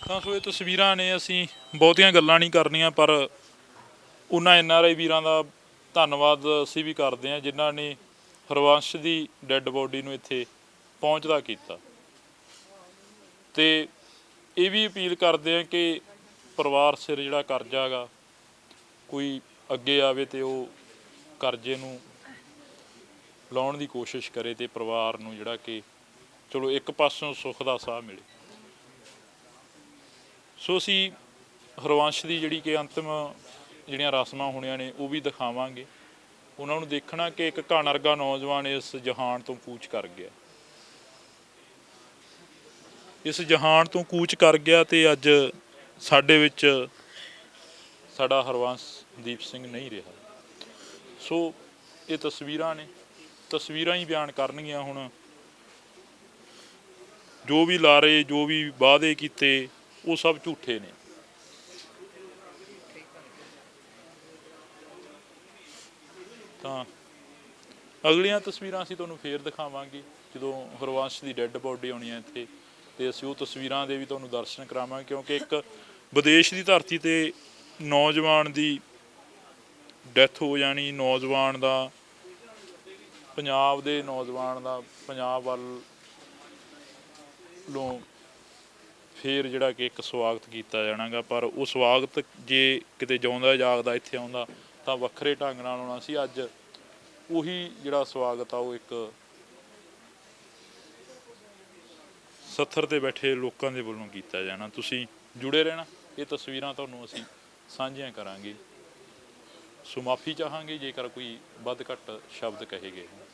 ਤਾਂ ਸੋ ਇਹ ਤਸਵੀਰਾਂ ਨੇ ਅਸੀਂ ਬਹੁਤੀਆਂ ਗੱਲਾਂ ਨਹੀਂ ਕਰਨੀਆਂ, ਪਰ ਉਹਨਾਂ ਐਨ ਆਰ ਆਈ ਵੀਰਾਂ ਦਾ ਧੰਨਵਾਦ ਅਸੀਂ ਵੀ ਕਰਦੇ ਹਾਂ, ਜਿਨ੍ਹਾਂ ਨੇ ਹਰਵੰਸ਼ ਦੀ ਡੈੱਡ ਬੋਡੀ ਨੂੰ ਇੱਥੇ ਪਹੁੰਚਦਾ ਕੀਤਾ। ਤੇ ਇਹ ਵੀ ਅਪੀਲ ਕਰਦੇ ਹਾਂ ਕਿ ਪਰਿਵਾਰ ਸਿਰ ਜਿਹੜਾ ਕਰਜ਼ਾ ਹੈਗਾ, ਕੋਈ ਅੱਗੇ ਆਵੇ ਤੇ ਉਹ ਕਰਜ਼ੇ ਨੂੰ ਲਾਉਣ ਦੀ ਕੋਸ਼ਿਸ਼ ਕਰੇ ਤੇ ਪਰਿਵਾਰ ਨੂੰ ਜਿਹੜਾ ਕਿ ਚਲੋ ਇੱਕ ਪਾਸੋਂ ਸੁੱਖ ਦਾ ਸਾਹ ਮਿਲੇ। ਸੋ ਅਸੀਂ ਹਰਵੰਸ਼ ਦੀ ਜਿਹੜੀ ਕਿ ਅੰਤਿਮ ਜਿਹੜੀਆਂ ਰਸਮਾਂ ਹੋਣੀਆਂ ਨੇ ਉਹ ਵੀ ਦਿਖਾਵਾਂਗੇ। ਉਹਨਾਂ ਨੂੰ ਦੇਖਣਾ ਕਿ ਇੱਕ ਘਣ ਵਰਗਾ ਨੌਜਵਾਨ ਇਸ ਜਹਾਨ ਤੋਂ ਕੂਚ ਕਰ ਗਿਆ। ਇਸ ਜਹਾਨ ਤੋਂ ਕੂਚ ਕਰ ਗਿਆ ਤੇ ਅੱਜ ਸਾਡੇ ਵਿੱਚ ਸਾਡਾ ਹਰਵੰਸ਼ ਦੀਪ ਸਿੰਘ ਨਹੀਂ ਰਿਹਾ। ਸੋ ਇਹ ਤਸਵੀਰਾਂ ਨੇ, ਤਸਵੀਰਾਂ ਹੀ ਬਿਆਨ ਕਰਨਗੀਆਂ ਹੁਣ। ਜੋ ਵੀ ਲਾਰੇ, ਜੋ ਵੀ ਵਾਅਦੇ ਕੀਤੇ, ਉਹ ਸਭ ਝੂਠੇ ਨੇ। ਤਾਂ ਅਗਲੀਆਂ ਤਸਵੀਰਾਂ ਅਸੀਂ ਤੁਹਾਨੂੰ ਫੇਰ ਦਿਖਾਵਾਂਗੇ, ਜਦੋਂ ਹਰਵੰਸ਼ ਦੀ ਡੈੱਡ ਬੋਡੀ ਆਉਣੀ ਹੈ ਇੱਥੇ। ਤੇ ਅਸੀਂ ਉਹ ਤਸਵੀਰਾਂ ਦੇ ਵੀ ਤੁਹਾਨੂੰ ਦਰਸ਼ਨ ਕਰਾਵਾਂਗੇ, ਕਿਉਂਕਿ ਇੱਕ ਵਿਦੇਸ਼ ਦੀ ਧਰਤੀ ਤੇ ਨੌਜਵਾਨ ਦੀ ਡੈਥ ਹੋ ਜਾਣੀ, ਨੌਜਵਾਨ ਦਾ, ਪੰਜਾਬ ਦੇ ਨੌਜਵਾਨ ਦਾ, ਪੰਜਾਬ ਵੱਲ ਨੂੰ ਫੇਰ ਜਿਹੜਾ ਕਿ ਇੱਕ ਸਵਾਗਤ ਕੀਤਾ ਜਾਣਾਗਾ, ਪਰ ਉਹ ਸਵਾਗਤ ਜੇ ਕਿਤੇ ਜਾਉਂਦਾ, ਜਾਗਦਾ, ਇੱਥੇ ਆਉਂਦਾ, ਤਾਂ ਵੱਖਰੇ ਢੰਗ ਨਾਲ ਆਉਣਾ ਸੀ। ਅੱਜ ਉਹੀ ਜਿਹੜਾ ਸਵਾਗਤ ਆ, ਉਹ ਇੱਕ ਸੱਥਰ ਤੇ ਬੈਠੇ ਲੋਕਾਂ ਦੇ ਵੱਲੋਂ ਕੀਤਾ ਜਾਣਾ। ਤੁਸੀਂ ਜੁੜੇ ਰਹਿਣਾ। ਇਹ ਤਸਵੀਰਾਂ ਤੁਹਾਨੂੰ ਅਸੀਂ ਸਾਂਝੀਆਂ ਕਰਾਂਗੇ। ਸੋ ਮਾਫੀ ਚਾਹਾਂਗੇ, ਜੇਕਰ ਕੋਈ ਵੱਧ ਘੱਟ ਸ਼ਬਦ ਕਹੇ ਗਏ ਹੋਣ